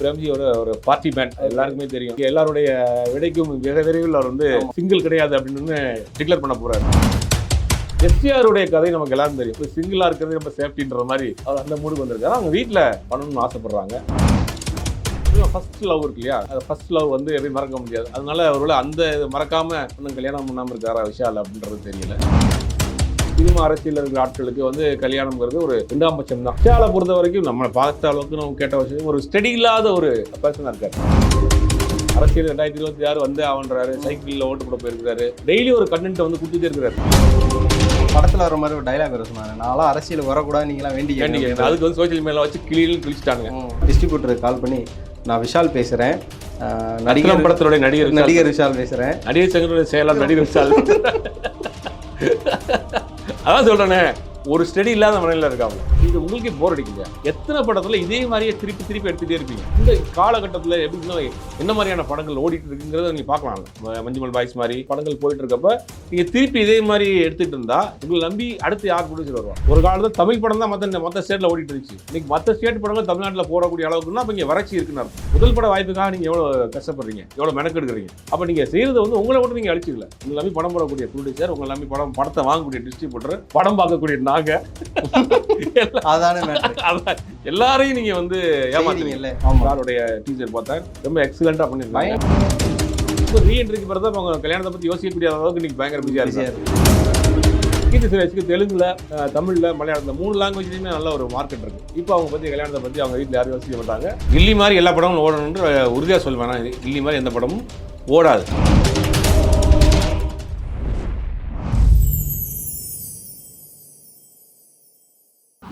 பிரேம்ஜியோட ஒரு party man எல்லாருக்குமே தெரியும். எல்லாருடைய விடைக்கும் மிக விரைவில் அவர் வந்து சிங்கிள் கிடையாது அப்படின்னு டிக்ளேர் பண்ண போறாரு. எஸ்டிஆருடைய கதை நமக்கு எல்லாரும் தெரியும். இப்போ சிங்கிளா இருக்கிறது ரொம்ப சேஃப்டின்ற மாதிரி அவர் அந்த மூடுக்கு வந்திருக்காரு. அவங்க வீட்டில் பண்ணணும்னு ஆசைப்படுறாங்க. ஃபர்ஸ்ட் லவ் இருக்கு இல்லையா? அது ஃபர்ஸ்ட் லவ் வந்து எப்படி மறக்க முடியாது. அதனால அவரோட அந்த இதை மறக்காம இன்னும் கல்யாணம் பண்ணாம இருக்காரா விஷால் அப்படின்றது தெரியல. சினிமா அரசியல் இருக்கிற ஆட்களுக்கு வந்து கல்யாணம்ங்கிறது ஒரு ரெண்டாம் பட்சம் தான். விஷாலை பொறுத்த வரைக்கும் நம்ம பார்த்த அளவுக்கு நம்ம கேட்ட விஷயம் ஒரு ஸ்டெடி இல்லாத ஒரு பர்சனாக இருக்காரு. அரசியல் ரெண்டாயிரத்தி இருபத்தி ஆறு வந்து அவன்றாரு சைக்கிளில் ஓட்டு போட போயிருக்காரு டெய்லி ஒரு கண்டென்ட் வந்து கொடுத்துட்டே இருக்கிறாரு. படத்துல வர மாதிரி ஒரு டைலாக் வர சொன்னாங்க நான்லாம் அரசியல் வரக்கூடாது நீங்களாம் வேண்டி வேண்டிக்க அதுக்கு வந்து சோசியல் மீடியாவில் வச்சு கிளியில் கிழிச்சிட்டாங்க டிஸ்ட்ரிபியூட்டருக்கு கால் பண்ணி நான் விஷால் பேசுறேன். அஹ், நடிகர் படத்தினுடைய நடிகர். நடிகர் விஷால். பேசுறேன். நடிகர் சங்கருடைய செயலாளர் நடிகர் விஷால். அதான் சொல்றேனே. ஒரு ஸ்டடி இல்லாத மனையில இருக்காங்க. இது உங்களுக்கே போர் அடிக்கலையா எத்தனை படத்தில் இதே மாதிரியே திருப்பி திருப்பி எடுத்துகிட்டே இருப்பீங்க. இந்த காலகட்டத்தில் எப்படின்னா என்ன மாதிரியான படங்கள் ஓடிட்டு இருக்குங்கிறத நீங்க பார்க்கலாம். ம- மஞ்சுமல் பாய்ஸ் மாதிரி படங்கள் போயிட்டு இருக்கப்ப நீங்கள் திருப்பி இதே மாதிரி எடுத்துகிட்டு இருந்தா உங்களை நம்பி அடுத்து யார் ப்ரொடியூசர் வருவா? ஒரு காலத்தில் தமிழ் படம் தான் மற்ற மற்ற ஸ்டேட்டில் ஓடிட்டு இருந்துச்சு. இன்னைக்கு மற்ற ஸ்டேட் படங்கள் தமிழ்நாட்டில் போடக்கூடிய அளவுக்குன்னா அப்போ இங்கே வறட்சி இருக்குன்னு அர்த்தம். முதல் பட வாய்ப்புக்காக நீங்கள் எவ்வளோ கஷ்டப்படுறீங்க? எவ்வளோ மெனக்கெடுக்குறீங்க அப்போ நீங்கள் செய்கிறது வந்து உங்களை மட்டும் நீங்கள் அழிச்சிக்கல. உங்களை நம்பி படம் போடக்கூடிய ப்ரொடியூசர் உங்களை நம்பி படம் படத்தை வாங்கக்கூடிய டிஸ்ட்ரிபியூட்டர் படம் பார்க்கக்கூடிய நாங்க அதான அதான். எல்லாரையும் நீங்க வந்து ஏமாத்துறீங்க. இல்ல ஆமா. சாருடைய டீச்சர் பார்த்தேன். ரொம்ப எக்ஸலண்டா பண்ணிருக்காங்க இப்போ ரீஎன்ட்ரிக்கு பிறகு அவங்க கல்யாணத்தை பத்தி யோசிக்கக்கூடிய அளவுக்கு இன்னைக்கு பயங்கர பிஸியா பிஸியா இருக்காங்க கீர்த்தி சுரேஷ்க்கு தெலுங்குல தமிழ்ல மலையாளத்துல மூணு லாங்குவேஜ்லயுமே நல்ல ஒரு மார்க்கெட் இருக்கு. இப்போ அவங்க பத்தி கல்யாணத்தை பத்தி அவங்க வீட்டில் யாரும் யோசிக்க மாட்டாங்க. கில்லி மாதிரி எல்லா படமும் ஓடணும்னு அஹ், உறுதியா சொல்வேன். நான் கில்லி மாதிரி எந்த படமும் ஓடாது.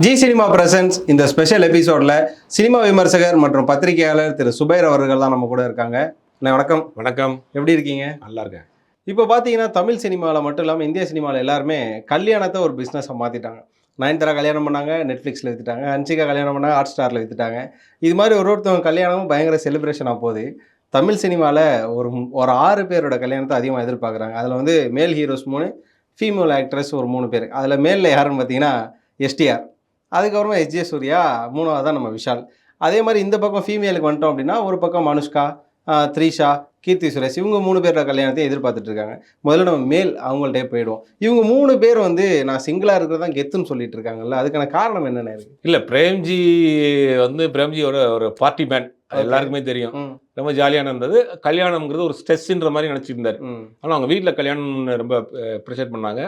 ஜி சினிமா பிரசன்ஸ் இந்த ஸ்பெஷல் எபிசோட்ல சினிமா விமர்சகர் மற்றும் பத்திரிகையாளர் திரு சுபைர் அவர்கள் தான் நம்ம கூட இருக்காங்க. வணக்கம். வணக்கம். எப்படி இருக்கீங்க? நல்லா இருக்கேன். இப்போ பார்த்தீங்கன்னா தமிழ் சினிமாவில் மட்டும் இல்லாமல் இந்திய சினிமாவில் எல்லாருமே கல்யாணத்தை ஒரு பிஸ்னஸாக மாற்றிட்டாங்க நயன்தாரா கல்யாணம் பண்ணாங்க நெட்ஃப்ளிக்ஸில் விற்றுட்டாங்க ஹன்சிகா கல்யாணம் பண்ணாங்க ஹாட் ஸ்டாரில் விற்றுட்டாங்க இது மாதிரி ஒரு ஒருத்தவங்க கல்யாணமும் பயங்கர செலிப்ரேஷனாக போகுது. தமிழ் சினிமாவில் ஒரு ஒரு ஆறு பேரோட கல்யாணத்தை அதிகமாக எதிர்பார்க்குறாங்க. அதில் வந்து மேல் ஹீரோஸ் மூணு ஃபீமேல் ஆக்ட்ரஸ் ஒரு மூணு பேர். அதில் மேலில் யாருன்னு பார்த்தீங்கன்னா எஸ்டிஆர் அதுக்கப்புறமா எஸ்ஜே சூர்யா மூணாவது தான் நம்ம விஷால். அதே மாதிரி இந்த பக்கம் ஃபீமேலுக்கு வந்துட்டோம் அப்படின்னா ஒரு பக்கம் மனுஷ்கா ஆஹ் த்ரிஷா கீர்த்தி சுரேஷ் இவங்க மூணு பேரோட கல்யாணத்தை எதிர்பார்த்துட்டு இருக்காங்க. முதல்ல நம்ம மேல் அவங்கள்ட்டே போயிடுவோம். இவங்க மூணு பேர் வந்து நான் சிங்கிளாக இருக்கிறது தான் கெத்துன்னு சொல்லிட்டு இருக்காங்கல்ல அதுக்கான காரணம் என்னென்ன இருக்கு? இல்ல பிரேம்ஜி வந்து பிரேம்ஜியோட ஒரு பார்ட்டி மேன் எல்லாருக்குமே தெரியும். ரொம்ப ஜாலியான இருந்தது கல்யாணம்ங்கிறது ஒரு ஸ்ட்ரெஸ்ன்ற மாதிரி ம், ஆனால் அவங்க வீட்டில் கல்யாணம் ரொம்ப ப்ரெஷர் பண்ணாங்க.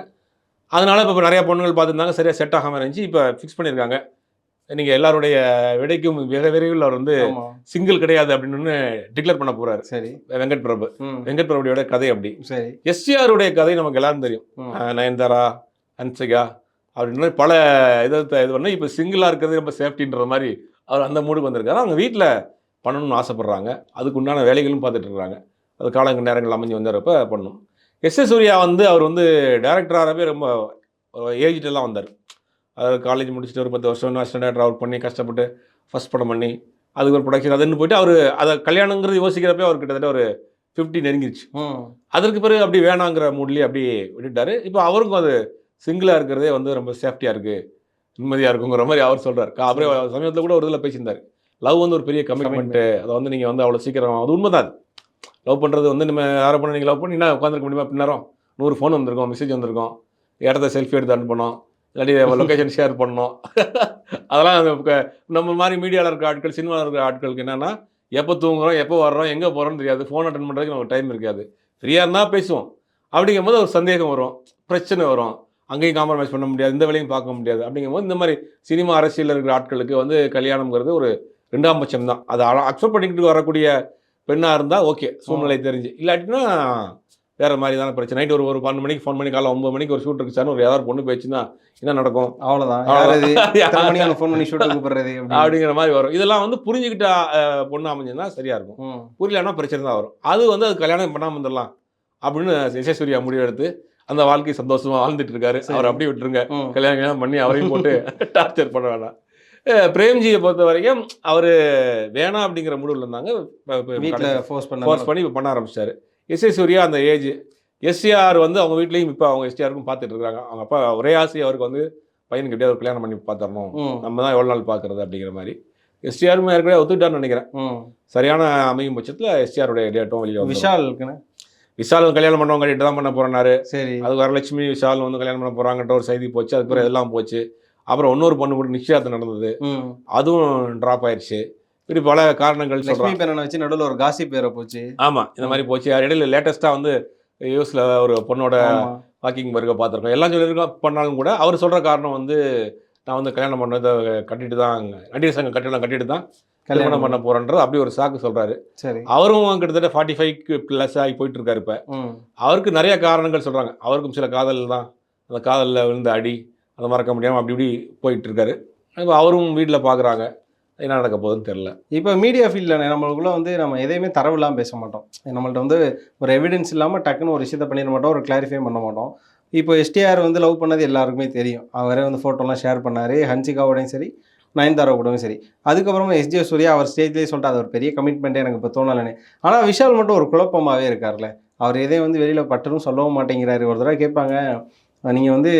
அதனால இப்போ நிறைய பொண்ணுகள் பார்த்துருந்தாங்க சரியாக செட் ஆகாமல் இருந்துச்சு. இப்போ ஃபிக்ஸ் பண்ணியிருக்காங்க நீங்கள் எல்லாருடைய விடைக்கும் மிக விரைவில் அவர் வந்து. சிங்கிள் கிடையாது அப்படின்னு டிக்ளேர் பண்ண போறாரு. சரி. வெங்கட் பிரபு. வெங்கட் பிரபுடைய கதை அப்படி. சரி. எஸ்டிஆருடைய கதை நமக்கு எல்லாரும் தெரியும். நயன்தாரா ஹன்சிகா அப்படின்னு பல இதை இது பண்ணி இப்போ சிங்கிளாக இருக்கிறது ரொம்ப சேஃப்டின்ற மாதிரி அவர் அந்த மூடுக்கு வந்திருக்காரு. அவங்க வீட்டில் பண்ணணும்னு ஆசைப்படுறாங்க. அதுக்கு உண்டான வேலைகளும் பார்த்துட்டு இருக்காங்க அது காலங்க நேரங்கள் அமைஞ்சு வந்தப்ப பண்ணணும். எஸ் எஸ் சூர்யா வந்து அவர் வந்து டேரக்டராகவே ரொம்ப ஏஜ்டெல்லாம் வந்தார். அதாவது காலேஜ் முடிச்சுட்டு ஒரு பத்து வருஷம் ஸ்டாண்டர்ட் ட்ராவல் பண்ணி கஷ்டப்பட்டு ஃபஸ்ட் படம் பண்ணி அதுக்கு ஒரு ப்ரொடக்ஷன் அதுன்னு போயிட்டு அவர் அதை கல்யாணங்கிறது யோசிக்கிறப்பே அவர் கிட்டத்தட்ட ஒரு ஃபிஃப்டி நெருங்கிருச்சு. அதற்கு பிறகு அப்படி வேணாங்கிற மூட்லேயே அப்படி விட்டுட்டாரு. இப்போ அவருக்கும் அது சிங்கிளாக இருக்கிறதே வந்து ரொம்ப சேஃப்டியாக இருக்குது நிம்மதியாக இருக்குங்கிற மாதிரி அவர் சொல்கிறார் அப்புறம் சமயத்தில் கூட ஒரு இதில் பேசியிருந்தார். லவ் வந்து ஒரு பெரிய கமிட்மெண்ட்டு அதை வந்து நீங்கள் வந்து அவ்வளோ சீக்கிரம் அது உண்மைதான் அது. லவ் பண்ணுறது வந்து நம்ம யாரை பண்ண நீங்கள் லவ் பண்ணினா உட்காந்துருக்க முடியுமா? பின்னரும். நூறு ஃபோன் வந்திருக்கோம் மெசேஜ் வந்திருக்கோம். இடத்த செல்ஃபி எடுத்து அனுப்பணும் இல்லாட்டி லொக்கேஷன் ஷேர் பண்ணணும். அதெல்லாம் நம்ம மாதிரி மீடியாவில் இருக்கிற ஆட்கள் சினிமாவில் இருக்கிற ஆட்களுக்கு என்னென்னா எப்போ தூங்குறோம் எப்போ வர்றோம் எங்கே போகிறோம்னு தெரியாது. ஃபோன் அட்டன் பண்ணுறதுக்கு நமக்கு டைம் இருக்காது. ஃப்ரீயாக இருந்தால் பேசுவோம். அப்படிங்கும்போது ஒரு சந்தேகம் வரும். பிரச்சனை வரும். அங்கேயும் காம்ப்ரமைஸ் பண்ண முடியாது. இந்த வேலையும் பார்க்க முடியாது. அப்படிங்கும்போது இந்த மாதிரி சினிமா அரசியலில் இருக்கிற ஆட்களுக்கு வந்து கல்யாணம்ங்கிறது ஒரு ரெண்டாம் பட்சம் தான் அதை அக்செப்ட் பண்ணிக்கிட்டு வரக்கூடிய பெண்ணாக இருந்தால் ஓகே சூழ்நிலை தெரிஞ்சு. இல்லாட்டினா வேற மாதிரி தானே பிரச்சனை. நைட் ஒரு ஒரு பன்னெண்டு மணிக்கு ஃபோன் பண்ணி காலை ஒன்பது மணிக்கு ஒரு ஷூட் இருக்கு சார். ஒரு ஏதாவது பொண்ணு போயிடுச்சுன்னா என்ன நடக்கும்? அவங்க ஃபோன் பண்ணி ஷூட் கூப்பிடுறது. அப்படிங்கிற மாதிரி வரும். இதெல்லாம் வந்து புரிஞ்சுக்கிட்ட பொண்ணு அமைஞ்சதுன்னா சரியா இருக்கும். புரியலன்னா பிரச்சனை தான் வரும். அது வந்து அது கல்யாணம் பண்ணாமல் வந்துடலாம் அப்படின்னு யசஸ்வரியா முடிவெடுத்து அந்த வாழ்க்கை சந்தோஷமா வாழ்ந்துட்டு இருக்காரு. அவர் அப்படியே விட்டுருங்க. கல்யாணம் பண்ணி அவரையும் போட்டு டார்ச்சர் பண்ண அஹ், பிரேம்ஜியை பொறுத்த வரைக்கும் அவர் வேணாம் அப்படிங்கிற முடிவில் இருந்தாங்க. ஃபோர்ஸ் பண்ண ஃபோர்ஸ் பண்ணி இப்போ பண்ண ஆரம்பிச்சிட்டாரு எஸ் எஸ் சூர்யா அந்த ஏஜ் எஸ்ஆர் வந்து அவங்க வீட்லேயும் இப்போ அவங்க எஸ்டிஆருக்கும் பார்த்துட்டு இருக்காங்க. அவங்க அப்பா ஒரே ஆசை அவருக்கு வந்து பையனுக்கு எப்படியாவது ஒரு கல்யாணம் பண்ணி பார்த்துடணும் நம்ம தான் எவ்வளோ நாள் பார்க்கறது அப்படிங்கிற மாதிரி. எஸ்டிஆருமே ஏற்கனவே ஒத்துக்கிட்டான்னு நினைக்கிறேன். சரியான அமையும் பட்சத்தில் எஸ்டிஆருடைய டேட்டும் வெளியே விஷால் விஷால் கல்யாணம் பண்ணவங்க தான் பண்ண போறேன்னாரு சரி. அது வரலட்சுமி விஷால் வந்து கல்யாணம் பண்ண போறாங்கன்ற ஒரு செய்தி போச்சு. அதுக்கு பிறகு எல்லாம் போச்சு. அப்புறம் இன்னொரு பொண்ணு கூட நிச்சயதார்த்தம் நடந்தது. அதுவும் ட்ராப் ஆயிடுச்சு இப்படி பல காரணங்கள் லட்சுமி பேரனை வச்சு நடுவில் ஒரு காசி பேரை போச்சு. ஆமா இந்த மாதிரி போச்சு. இடையில லேட்டஸ்டா வந்து யூஎஸ்ல ஒரு பொண்ணோட. வாக்கிங் பர்க பார்த்துருக்கோம். எல்லாம் சொல்லியிருக்கோம் பண்ணாலும் கூட அவர் சொல்ற காரணம் வந்து நான் வந்து கல்யாணம் பண்ணதை கட்டிட்டு தான் நடிகர் சங்கம் கட்டிடம் கட்டிட்டு தான் கல்யாணம் பண்ண. போறேன்றது அப்படி ஒரு சாக்கு சொல்றாரு. சரி. அவரும் கிட்டத்தட்ட ஃபார்ட்டி ஃபைவ்க்கு ப்ளஸ் ஆகி போயிட்டு இருக்காரு இப்ப. அவருக்கு நிறைய காரணங்கள் சொல்றாங்க. அவருக்கும் சில காதல் தான். அந்த காதலில் விழுந்த அடி அதை மறக்க முடியாமல் அப்படி இப்படி போயிட்டு இருக்காரு இப்போ அவரும் வீட்டில் பார்க்குறாங்க என்ன நடக்க போகுதுன்னு தெரில இப்போ மீடியா ஃபீல்டில் நம்மளுக்குள்ளே வந்து நம்ம எதையுமே தரவு பேச மாட்டோம். நம்மள்ட்ட வந்து ஒரு எவிடன்ஸ் இல்லாமல் டக்குன்னு ஒரு விஷயத்த பண்ணிட மாட்டோம். ஒரு கிளாரிஃபை பண்ண மாட்டோம். இப்போ எஸ்டிஆர் வந்து லவ் பண்ணது எல்லாருக்குமே தெரியும். அவரே வந்து ஃபோட்டோலாம் ஷேர் பண்ணார். ஹன்சிகாவோடையும் சரி நயன்தாரா கூடவும் சரி. அதுக்கப்புறமா எஸ்ஜே சூர்யா அவர் ஸ்டேஜ்லேயே சொல்லிட்டு அது ஒரு பெரிய கமிட்மெண்ட்டே எனக்கு இப்போ தோணலைன்னு. ஆனால் விஷால் மட்டும் ஒரு குழப்பமாகவே இருக்கார்ல அவர் எதையும் வந்து வெளியில் பட்டுரும் சொல்லவும் மாட்டேங்கிறாரு. ஒரு தடவை கேட்பாங்க நீங்கள் வந்து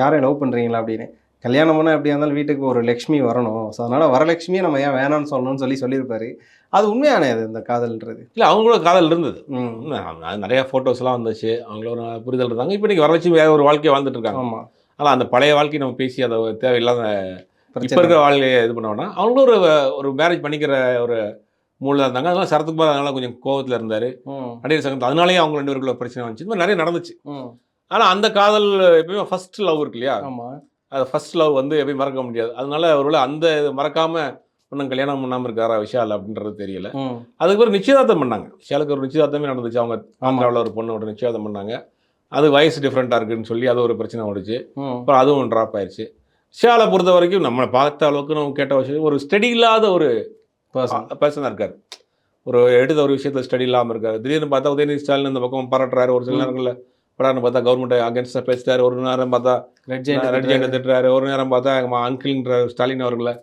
யாரையும் லவ் பண்ணுறீங்களா அப்படின்னு? கல்யாணம் பண்ணால் எப்படியா இருந்தாலும் வீட்டுக்கு ஒரு லக்ஷ்மி வரணும். ஸோ அதனால் வரலட்சுமியை நம்ம ஏன் வேணாம்னு சொல்லணும்னு சொல்லி சொல்லியிருப்பாரு. அது உண்மையானே அது இந்த காதல்ன்றது? இல்லை அவங்களோட காதல் இருந்தது. நிறைய ஃபோட்டோஸ்லாம் வந்துச்சு. அவங்களோட புரிதல் இருந்தாங்க. இப்போ இன்னைக்கு வரலட்சுமி வேற ஒரு வாழ்க்கையை வாழ்ந்துட்டு இருக்காங்க. ஆமாம் ஆனால் அந்த பழைய வாழ்க்கையை நம்ம பேசி அதை தேவையில்லாத இப்போ இருக்கிற வாழ்க்கையை இது பண்ண வேணாம் அவங்களும் ஒரு ஒரு மேரேஜ் பண்ணிக்கிற ஒரு மூலில் இருந்தாங்க. அதனால சரத்குமார் அதனால கொஞ்சம் கோவத்தில் இருந்தார். நடிகர் சங்கத்தில் அதனாலேயே அவங்க ரெண்டு பேருக்குள்ள பிரச்சனை வந்துச்சு. இந்த மாதிரி நிறைய நடந்துச்சு. ஆனால் அந்த காதல் எப்பயுமே ஃபர்ஸ்ட் லவ் இருக்கு இல்லையா? ஆமாம் அது ஃபர்ஸ்ட் லவ் வந்து எப்பயும் மறக்க முடியாது. அதனால ஒருவேளை அந்த இது மறக்காம இன்னும் கல்யாணம் பண்ணாமல் இருக்காரா விஷால் அப்படின்றது தெரியல. அதுக்கு பிறகு நிச்சயதார்த்தம் பண்ணாங்க. விஷாலுக்கு ஒரு நிச்சயதார்த்தமே நடந்துச்சு. அவங்க ஆந்திராவில் ஒரு பொண்ணோட நிச்சயதார்த்தம் பண்ணாங்க. அது வயசு டிஃப்ரெண்ட்டாக இருக்குன்னு சொல்லி அது ஒரு பிரச்சனை ஓடிச்சு அப்புறம் அதுவும் ட்ராப் ஆயிடுச்சு விஷாலை பொறுத்த வரைக்கும் நம்மளை பார்த்த அளவுக்கு நம்ம கேட்ட விஷயம் ஒரு ஸ்டடி இல்லாத ஒரு பர்சன் பர்சனாக இருக்கார். ஒரு எடுத்த ஒரு விஷயத்தில் ஸ்டடி இல்லாமல் இருக்காரு. திடீர்னு பார்த்தா உதயநிதி ஸ்டாலின் இந்த பக்கம் பாராட்டுறாரு ஒரு சில. நேரங்களில். படான்னு பார்த்தா கவர்மெண்ட் அகேன்ஸ்டாக பேசிட்டாரு. ஒரு நேரம் பார்த்தா ரெட் ஜெயின் திட்டுறாரு. ஒரு நேரம் பார்த்தா எங்க அங்கிள்ன்ற ஸ்டாலின் அவர்களை.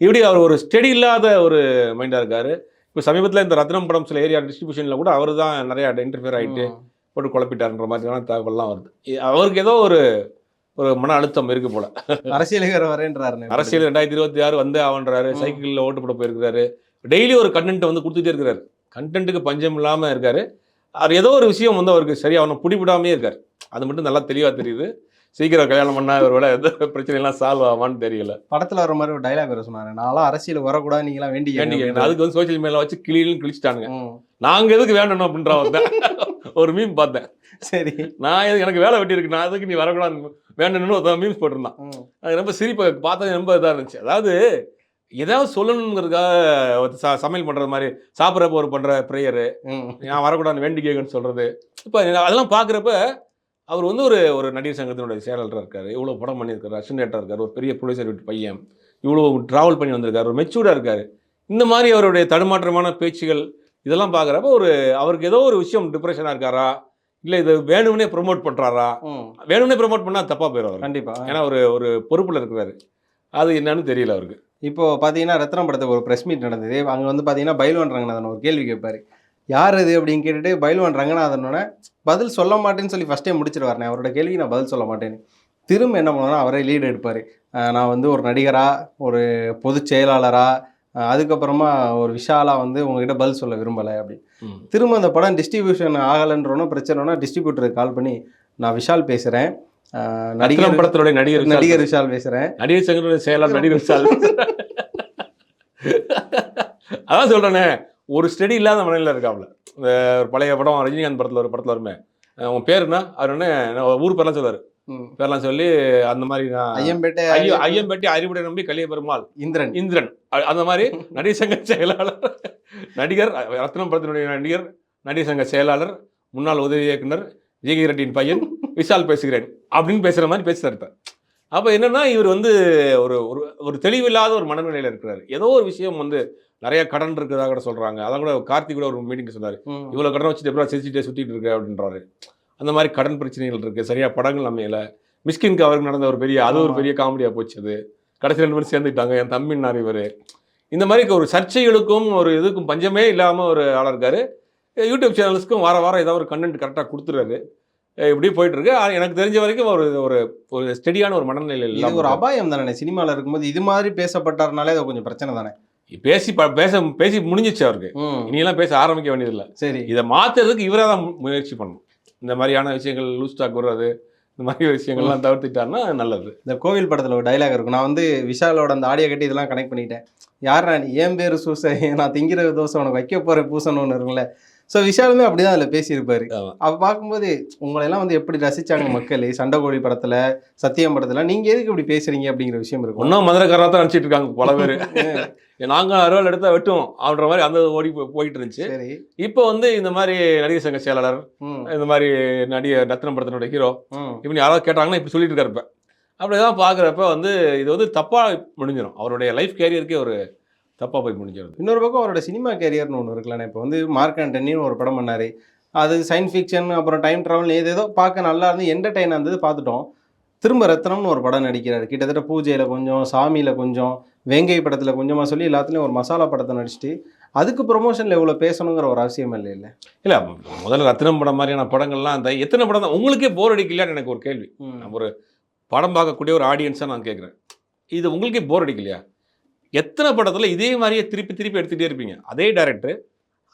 இப்படி அவர் ஒரு ஸ்டெடி இல்லாத ஒரு மைண்டாக இருக்காரு. இப்போ சமீபத்தில் இந்த ரத்னம் படம் சில ஏரியா டிஸ்ட்ரிபியூஷனில் கூட அவர் தான் நிறைய இன்டர்ஃபியர் ஆகிட்டு போட்டு குழப்பிட்டாருன்ற மாதிரியான தகவல்லாம் வருது. அவருக்கு ஏதோ ஒரு ஒரு மன அழுத்தம் இருக்கு போல. அரசியலுக்கு வரேன்றாரு அரசியல் ரெண்டாயிரத்தி இருபத்தி ஆறு வந்து அவன்றாரு ம். சைக்கிளில் ஓட்டு போட போயிருக்கிறாரு. டெய்லி ஒரு கண்டென்ட் வந்து கொடுத்துட்டே இருக்கிறாரு. கண்டென்ட்டுக்கு பஞ்சம் இல்லாமல் இருக்காரு. அவர் ஏதோ ஒரு விஷயம் வந்து அவருக்கு சரியா அவனை பிடிபடாமே இருக்காரு. அது மட்டும் நல்லா தெளிவாக தெரியுது. சீக்கிரம் கல்யாணம் பண்ணா ஒரு வேலை எந்த பிரச்சனைலாம் சால்வ் ஆவான்னு தெரியல. படத்துல வர மாதிரி ஒரு டைலாக் வேற சொன்னாரு. நான்லாம் அரசியல் வரக்கூடாது நீங்களாம் வேண்டி ஏண்டிங்க அதுக்கு வந்து சோஷியல் மீடியால வச்சு கிளியிலும் கிழிச்சிட்டானுங்க. நாங்க எதுக்கு வேண்டணும் அப்படின்ற ஒருத்தன் ஒரு மீம் பார்த்தேன். சரி. நான் எனக்கு வேலை வெட்டி இருக்கு. நான் எதுக்கு நீ வரக்கூடாது? வேண்டணும்னு ஒருத்தன் மீம்ஸ் போட்டிருந்தான். அது ரொம்ப சிரிப்பை பார்த்தா ரொம்ப இதாக இருந்துச்சு. அதாவது ஏதாவது சொல்லணுங்கிறதுக்காக சமையல் பண்றது மாதிரி சாப்பிட்றப்ப ஒரு பண்ற ப்ரேயரு. நான் வரக்கூடாது வேண்டி கேட்கன்னு சொல்றது. இப்போ அதெல்லாம் பார்க்குறப்ப அவர் வந்து ஒரு ஒரு நடிகர் சங்கத்தினுடைய செயலாளராக இருக்காரு. இவ்வளோ படம் பண்ணியிருக்காரு அசினேட்டாக இருக்காரு ஒரு பெரிய ப்ரொடியூசர் வீட்டு பையன். இவ்வளோ ட்ராவல் பண்ணி வந்திருக்காரு ஒரு மெச்சூர்டாக இருக்காரு. இந்த மாதிரி அவருடைய தடுமாற்றமான பேச்சுகள் இதெல்லாம் பார்க்குறப்ப ஒரு அவருக்கு ஏதோ ஒரு விஷயம் டிப்ரெஷனாக இருக்காரா? இல்லை இதை வேணும்னே ப்ரொமோட் பண்ணுறாரா. வேணும்னே ப்ரொமோட் பண்ணால் தப்பாக போயிடும் அவர். கண்டிப்பா. ஏன்னா ஒரு ஒரு பொறுப்பில் இருக்கிறாரு. அது என்னன்னு தெரியல அவருக்கு. இப்போ பாத்தீங்கன்னா ரத்னம் படத்துக்கு ஒரு பிரஸ் மீட் நடந்தது. அங்க வந்து பாத்தீங்கன்னா பைல்வான் ரங்கநாதன் ஒரு கேள்வி கேட்பாரு. யார் இது? அப்படின்னு கேட்டுட்டு பைல்வான் ரங்கநாதனோட பதில் சொல்ல மாட்டேன்னு சொல்லி ஃபர்ஸ்டே முடிச்சிருவாருனே அவரோட கேள்வி நான் பதில் சொல்ல மாட்டேன்னு. திரும்ப என்ன பண்ணுவாருன்னா அவரே லீடு எடுப்பார். நான் வந்து ஒரு நடிகரா ஒரு பொதுச் செயலாளரா அஹ் அதுக்கப்புறமா ஒரு விஷாலா வந்து உங்ககிட்ட பதில் சொல்ல விரும்பலை அப்படி திரும்ப அந்த படம் டிஸ்ட்ரிபியூஷன் ஆகலைன்றோன்னா பிரச்சனைனா டிஸ்ட்ரிபியூட்டருக்கு கால் பண்ணி நான் விஷால் பேசுகிறேன் நடிகர் படத்தினுடைய நடிகர் நடிகர் விஷால் பேசுகிறேன் நடிகர் சங்கத்தினுடைய செயலாளர் நடிகர் விஷால். அதான் சொல்றேனே ஒரு ஸ்டடி இல்லாத மனநிலை இருக்காப்ல. இந்த ஒரு பழைய படம் ரஜினிகாந்த் படத்துல ஒரு படத்துல வருமே உன் பேர் என்ன அவர் என்ன ஊர் பேர்லாம் சொல்லுவாரு. பேர்லாம் சொல்லி அந்த மாதிரி நான் ஐயம்பேட்டை ஐயோ ஐயம்பேட்டி அறிவுடை நம்பி கலிய பெருமாள் இந்திரன். இந்திரன் அந்த மாதிரி நடிகர் சங்க செயலாளர் நடிகர் ரத்னம் படத்தினுடைய நடிகர் நடிகர் சங்க செயலாளர் முன்னாள் உதவி இயக்குனர் ஜிகி ரெட்டியின் பையன் விஷால் பேசுகிறேன் அப்படின்னு பேசுற மாதிரி பேசுறாரு இப்ப. அப்ப என்னன்னா இவர் வந்து ஒரு ஒரு ஒரு தெளிவில்லாத ஒரு மனநிலையில இருக்கிறாரு. ஏதோ ஒரு விஷயம் வந்து நிறைய கடன் இருக்கிறதா கூட சொல்றாங்க. அதான் கூட கார்த்திக் கூட ஒரு மீட்டிங் சொன்னாரு. ம். இவ்வளவு கடன் வச்சுட்டு எப்படா சிரிச்சுட்டே சுத்திட்டு இருக்க அப்படின்றாரு. அந்த மாதிரி கடன் பிரச்சனைகள் இருக்கு. சரியா படங்கள் அமையல. மிஸ்கின்க்கு அவருக்கு நடந்த ஒரு பெரிய அது ஒரு. பெரிய காமெடியா போச்சு அது. கடைசி ரெண்டு பேரும் சேர்ந்துட்டாங்க என் தம்பின்னார் இவரு. இந்த மாதிரி ஒரு சர்ச்சைகளுக்கும் ஒரு இதுக்கும் பஞ்சமே இல்லாம ஒரு ஆளா இருக்காரு. யூடியூப் சேனல்ஸ்க்கும் வார வாரம் ஏதாவது ஒரு கண்டென்ட் கரெக்டாக கொடுத்துறாரு இப்படி போயிட்டு இருக்கு ஆனா எனக்கு தெரிஞ்ச வரைக்கும் ஒரு ஒரு ஒரு ஸ்டெடியான ஒரு மனநிலை இது இல்லாம ஒரு. அபாயம் தானே. சினிமால இருக்கும்போது இது மாதிரி பேசப்பட்டாருனாலே அது கொஞ்சம் பிரச்சனை தானே. பேசி பேச பேசி முடிஞ்சிச்சு அவருக்கு. இனியெல்லாம் பேச ஆரம்பிக்க வேண்டியதில்லை. சரி. இதை மாத்துறதுக்கு இவராக தான் முயற்சி பண்ணணும். இந்த மாதிரியான விஷயங்கள் லூஸ் ஸ்டாக் வர்றது இந்த மாதிரி விஷயங்கள்லாம் தவிர்த்துட்டாருன்னா நல்லது. இந்த கோவில் படத்தில் ஒரு டைலாக் இருக்கும். நான் வந்து விஷாலோட அந்த ஆடியோ கட்டி இதெல்லாம் கனெக்ட் பண்ணிட்டேன் யாரா நீ? ஏன் பேர் சூசை? நான் திங்கிற தோசை உனக்கு வைக்க போகிற ஒன்று இருக்குல்ல ஸோ விஷாலுமே அப்படி தான் அதில் பேசியிருப்பாரு. அப்போ பார்க்கும்போது உங்களெல்லாம் வந்து எப்படி ரசிச்சாங்க மக்கள்? சண்டை கோழி படத்தில் சத்தியம் படத்தில் நீங்கள் எதுக்கு இப்படி பேசுறீங்க அப்படிங்கிற விஷயம் இருக்கும். ஒன்றும் மதுரக்காரா தான் நினச்சிட்டு இருக்காங்க பல பேர். நாங்கள் அறுவாள் எடுத்தா வெட்டும் அப்படின்ற மாதிரி அந்த ஓடி போயிட்டு இருந்துச்சு இப்போ வந்து இந்த மாதிரி நடிகர் சங்க செயலாளர் இந்த மாதிரி நடிகர் ரத்னம் படத்தினுடைய ஹீரோ இப்படி யாராவது கேட்டாங்கன்னா இப்படி சொல்லிட்டு இருக்காரு இப்ப. அப்படிதான் பார்க்குறப்ப வந்து இது வந்து தப்பாக முடிஞ்சிடும் அவருடைய லைஃப் கேரியருக்கே ஒரு தப்பாக போய் முடிஞ்சிடும் இன்னொரு பக்கம் அவரோட சினிமா கேரியர்னு ஒன்று இருக்குல்லண்ணே. இப்போ வந்து மார்க் ஆண்டனின்னு ஒரு படம் பண்ணார். அது சயின்ஸ் ஃபிக்ஷன் அப்புறம் டைம் ட்ராவல் ஏதேதோ பார்க்க நல்லா இருந்து என்டர்டைன் இருந்தது பார்த்துட்டோம். திரும்ப ரத்னம்னு ஒரு படம் நடிக்கிறாரு. கிட்டத்தட்ட பூஜையில் கொஞ்சம் சாமியில் கொஞ்சம் வேங்கை படத்தில் கொஞ்சமாக சொல்லி எல்லாத்துலேயும் ஒரு மசாலா படத்தை நடிச்சிட்டு அதுக்கு ப்ரொமோஷனில் எவ்வளோ பேசணுங்கிற ஒரு அவசியம் இல்லை இல்லை. இல்லை முதல்ல ரத்னம் படம் மாதிரியான படங்கள்லாம் அந்த எத்தனை படம் தான் உங்களுக்கே போர் அடிக்கலையான்னு எனக்கு ஒரு கேள்வி. ஒரு படம் பார்க்கக்கூடிய ஒரு ஆடியன்ஸாக நான் கேட்குறேன் இது உங்களுக்கே போர் அடிக்கலையா? எத்தனை படத்தில் இதே மாதிரியே திருப்பி திருப்பி எடுத்துகிட்டே இருப்பீங்க. அதே டேரக்டர்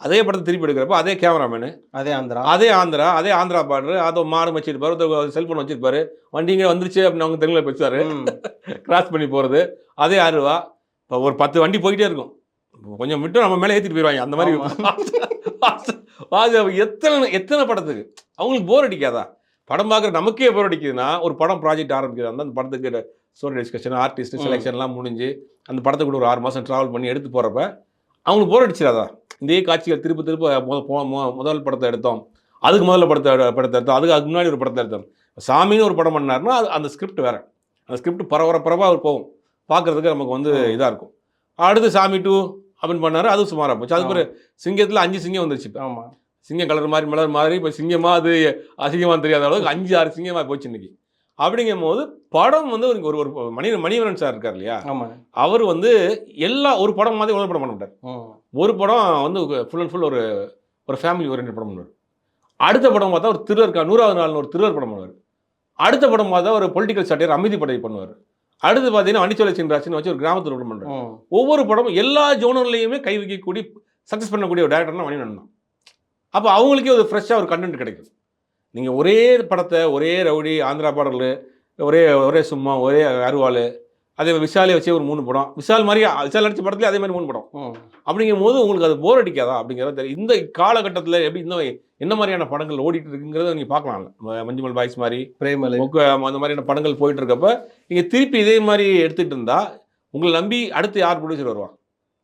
அதே படத்தை திருப்பி எடுக்கிறப்ப அதே கேமராமேனு அதே ஆந்திரா. அதே ஆந்திரா அதே ஆந்திரா பாடுற அதோ மாடு வச்சிருப்பாரு செல்ஃபோன் வச்சிருப்பாரு. வண்டிங்க வந்துருச்சு அப்படின்னு அவங்க தெலுங்குல பேசுவார். கிராஸ் பண்ணி போகிறது அதே அருவா. இப்போ ஒரு பத்து வண்டி போயிட்டே இருக்கும். கொஞ்சம் விட்டு நம்ம மேலே ஏற்றிட்டு போயிடுவாங்க அந்த மாதிரி எத்தனை எத்தனை படத்துக்கு? அவங்களுக்கு போர் அடிக்காதா? படம் பார்க்குற நமக்கே போர் அடிக்குதுன்னா ஒரு படம் ப்ராஜெக்ட் ஆரம்பிக்கிறது அந்த படத்துக்கு ஸ்டோரி டிஸ்கஷன் ஆர்டிஸ்ட். செலெக்ஷன்லாம் முடிஞ்சு அந்த படத்தை கூட ஒரு ஆறு மாதம் ட்ராவல் பண்ணி எடுத்து போகிறப்ப அவங்களுக்கு போர் அடிச்சிடாதா இதே காட்சிகள் திரும்ப திரும்ப முத போ- மு- முதல் படத்தை எடுத்தோம். அதுக்கு முதல்ல படத்தை படத்தை எடுத்தோம். அதுக்கு அதுக்கு முன்னாடி ஒரு படத்தை எடுத்தோம். சாமின்னு ஒரு படம் பண்ணாருன்னா அது அந்த ஸ்கிரிப்ட் வேற. அந்த ஸ்கிரிப்ட் பரவர பரவா அவர் போகும். பார்க்கறதுக்கு நமக்கு வந்து. இதாக இருக்கும். அடுத்து சாமி டூ அப்படின்னு பண்ணாரு அது சுமாராக போச்சு. அதுக்கு பிறகு சிங்கத்தில் அஞ்சு சிங்கம் வந்துருச்சு. ஆமாம் சிங்கம் கலர் மாதிரி மலர் மாதிரி இப்போ சிங்கமா அது அசிங்கமாக தெரியாத அளவுக்கு அஞ்சு ஆறு சிங்கமாக போச்சு இன்னைக்கு. அப்படிங்கும் போது படம் வந்து ஒரு ஒரு ஒரு மணி மணிவரன் சார் இருக்கார் இல்லையா? அவர் வந்து எல்லா ஒரு படம் மாதிரி ஒரு படம் பண்ண மாட்டார். ஒரு படம் வந்து ஃபுல் அண்ட் ஃபுல் ஒரு ஒரு ஃபேமிலி ஓரியன்ட் படம் பண்ணுவார். அடுத்த படம் பார்த்தா ஒரு திருவர் நூறாவது நாள்னு ஒரு திருவர் படம் பண்ணுவார். அடுத்த படம் பார்த்தா ஒரு பொலிட்டிக்கல் சட்டையர் அமைதி படை பண்ணுவார். அடுத்து பார்த்தீங்கன்னா வண்டிச்சோலை சின்ராசின்னு வச்சு ஒரு கிராமத்தில் படம் பண்ணுறாரு ஒவ்வொரு படமும் எல்லா ஜோனர்லையுமே கை வைக்கக்கூடிய சக்ஸஸ் பண்ணக்கூடிய ஒரு டேரக்டர்னா மணிவண்ணன் தான். அப்போ அவங்களுக்கே ஒரு ஃப்ரெஷ்ஷாக ஒரு கண்டென்ட் கிடைக்கும். நீங்கள் ஒரே படத்தை ஒரே ரவுடி ஆந்திரா பாடல் ஒரே ஒரே சும்மா ஒரே அருவாள் அதே விஷாலே வச்சே ஒரு மூணு படம். விஷால் மாதிரி விஷால் நடிச்ச படத்துலேயே அதே மாதிரி மூணு படம். அப்படிங்கும் போது உங்களுக்கு அது போர் அடிக்காதா? அப்படிங்கிறத தெரியும் இந்த காலகட்டத்தில் எப்படி இந்த என்ன மாதிரியான படங்கள் ஓடிட்டு இருக்குங்கிறத நீங்கள் பார்க்கலாம்ல. ம- மஞ்சுமல் பாய்ஸ் மாதிரி பிரேமலு. அந்த மாதிரியான படங்கள் போயிட்டு இருக்கப்ப நீங்கள் திருப்பி இதே மாதிரி எடுத்துகிட்டு இருந்தா உங்களை நம்பி அடுத்து யார் ப்ரொடியூசர் வருவா?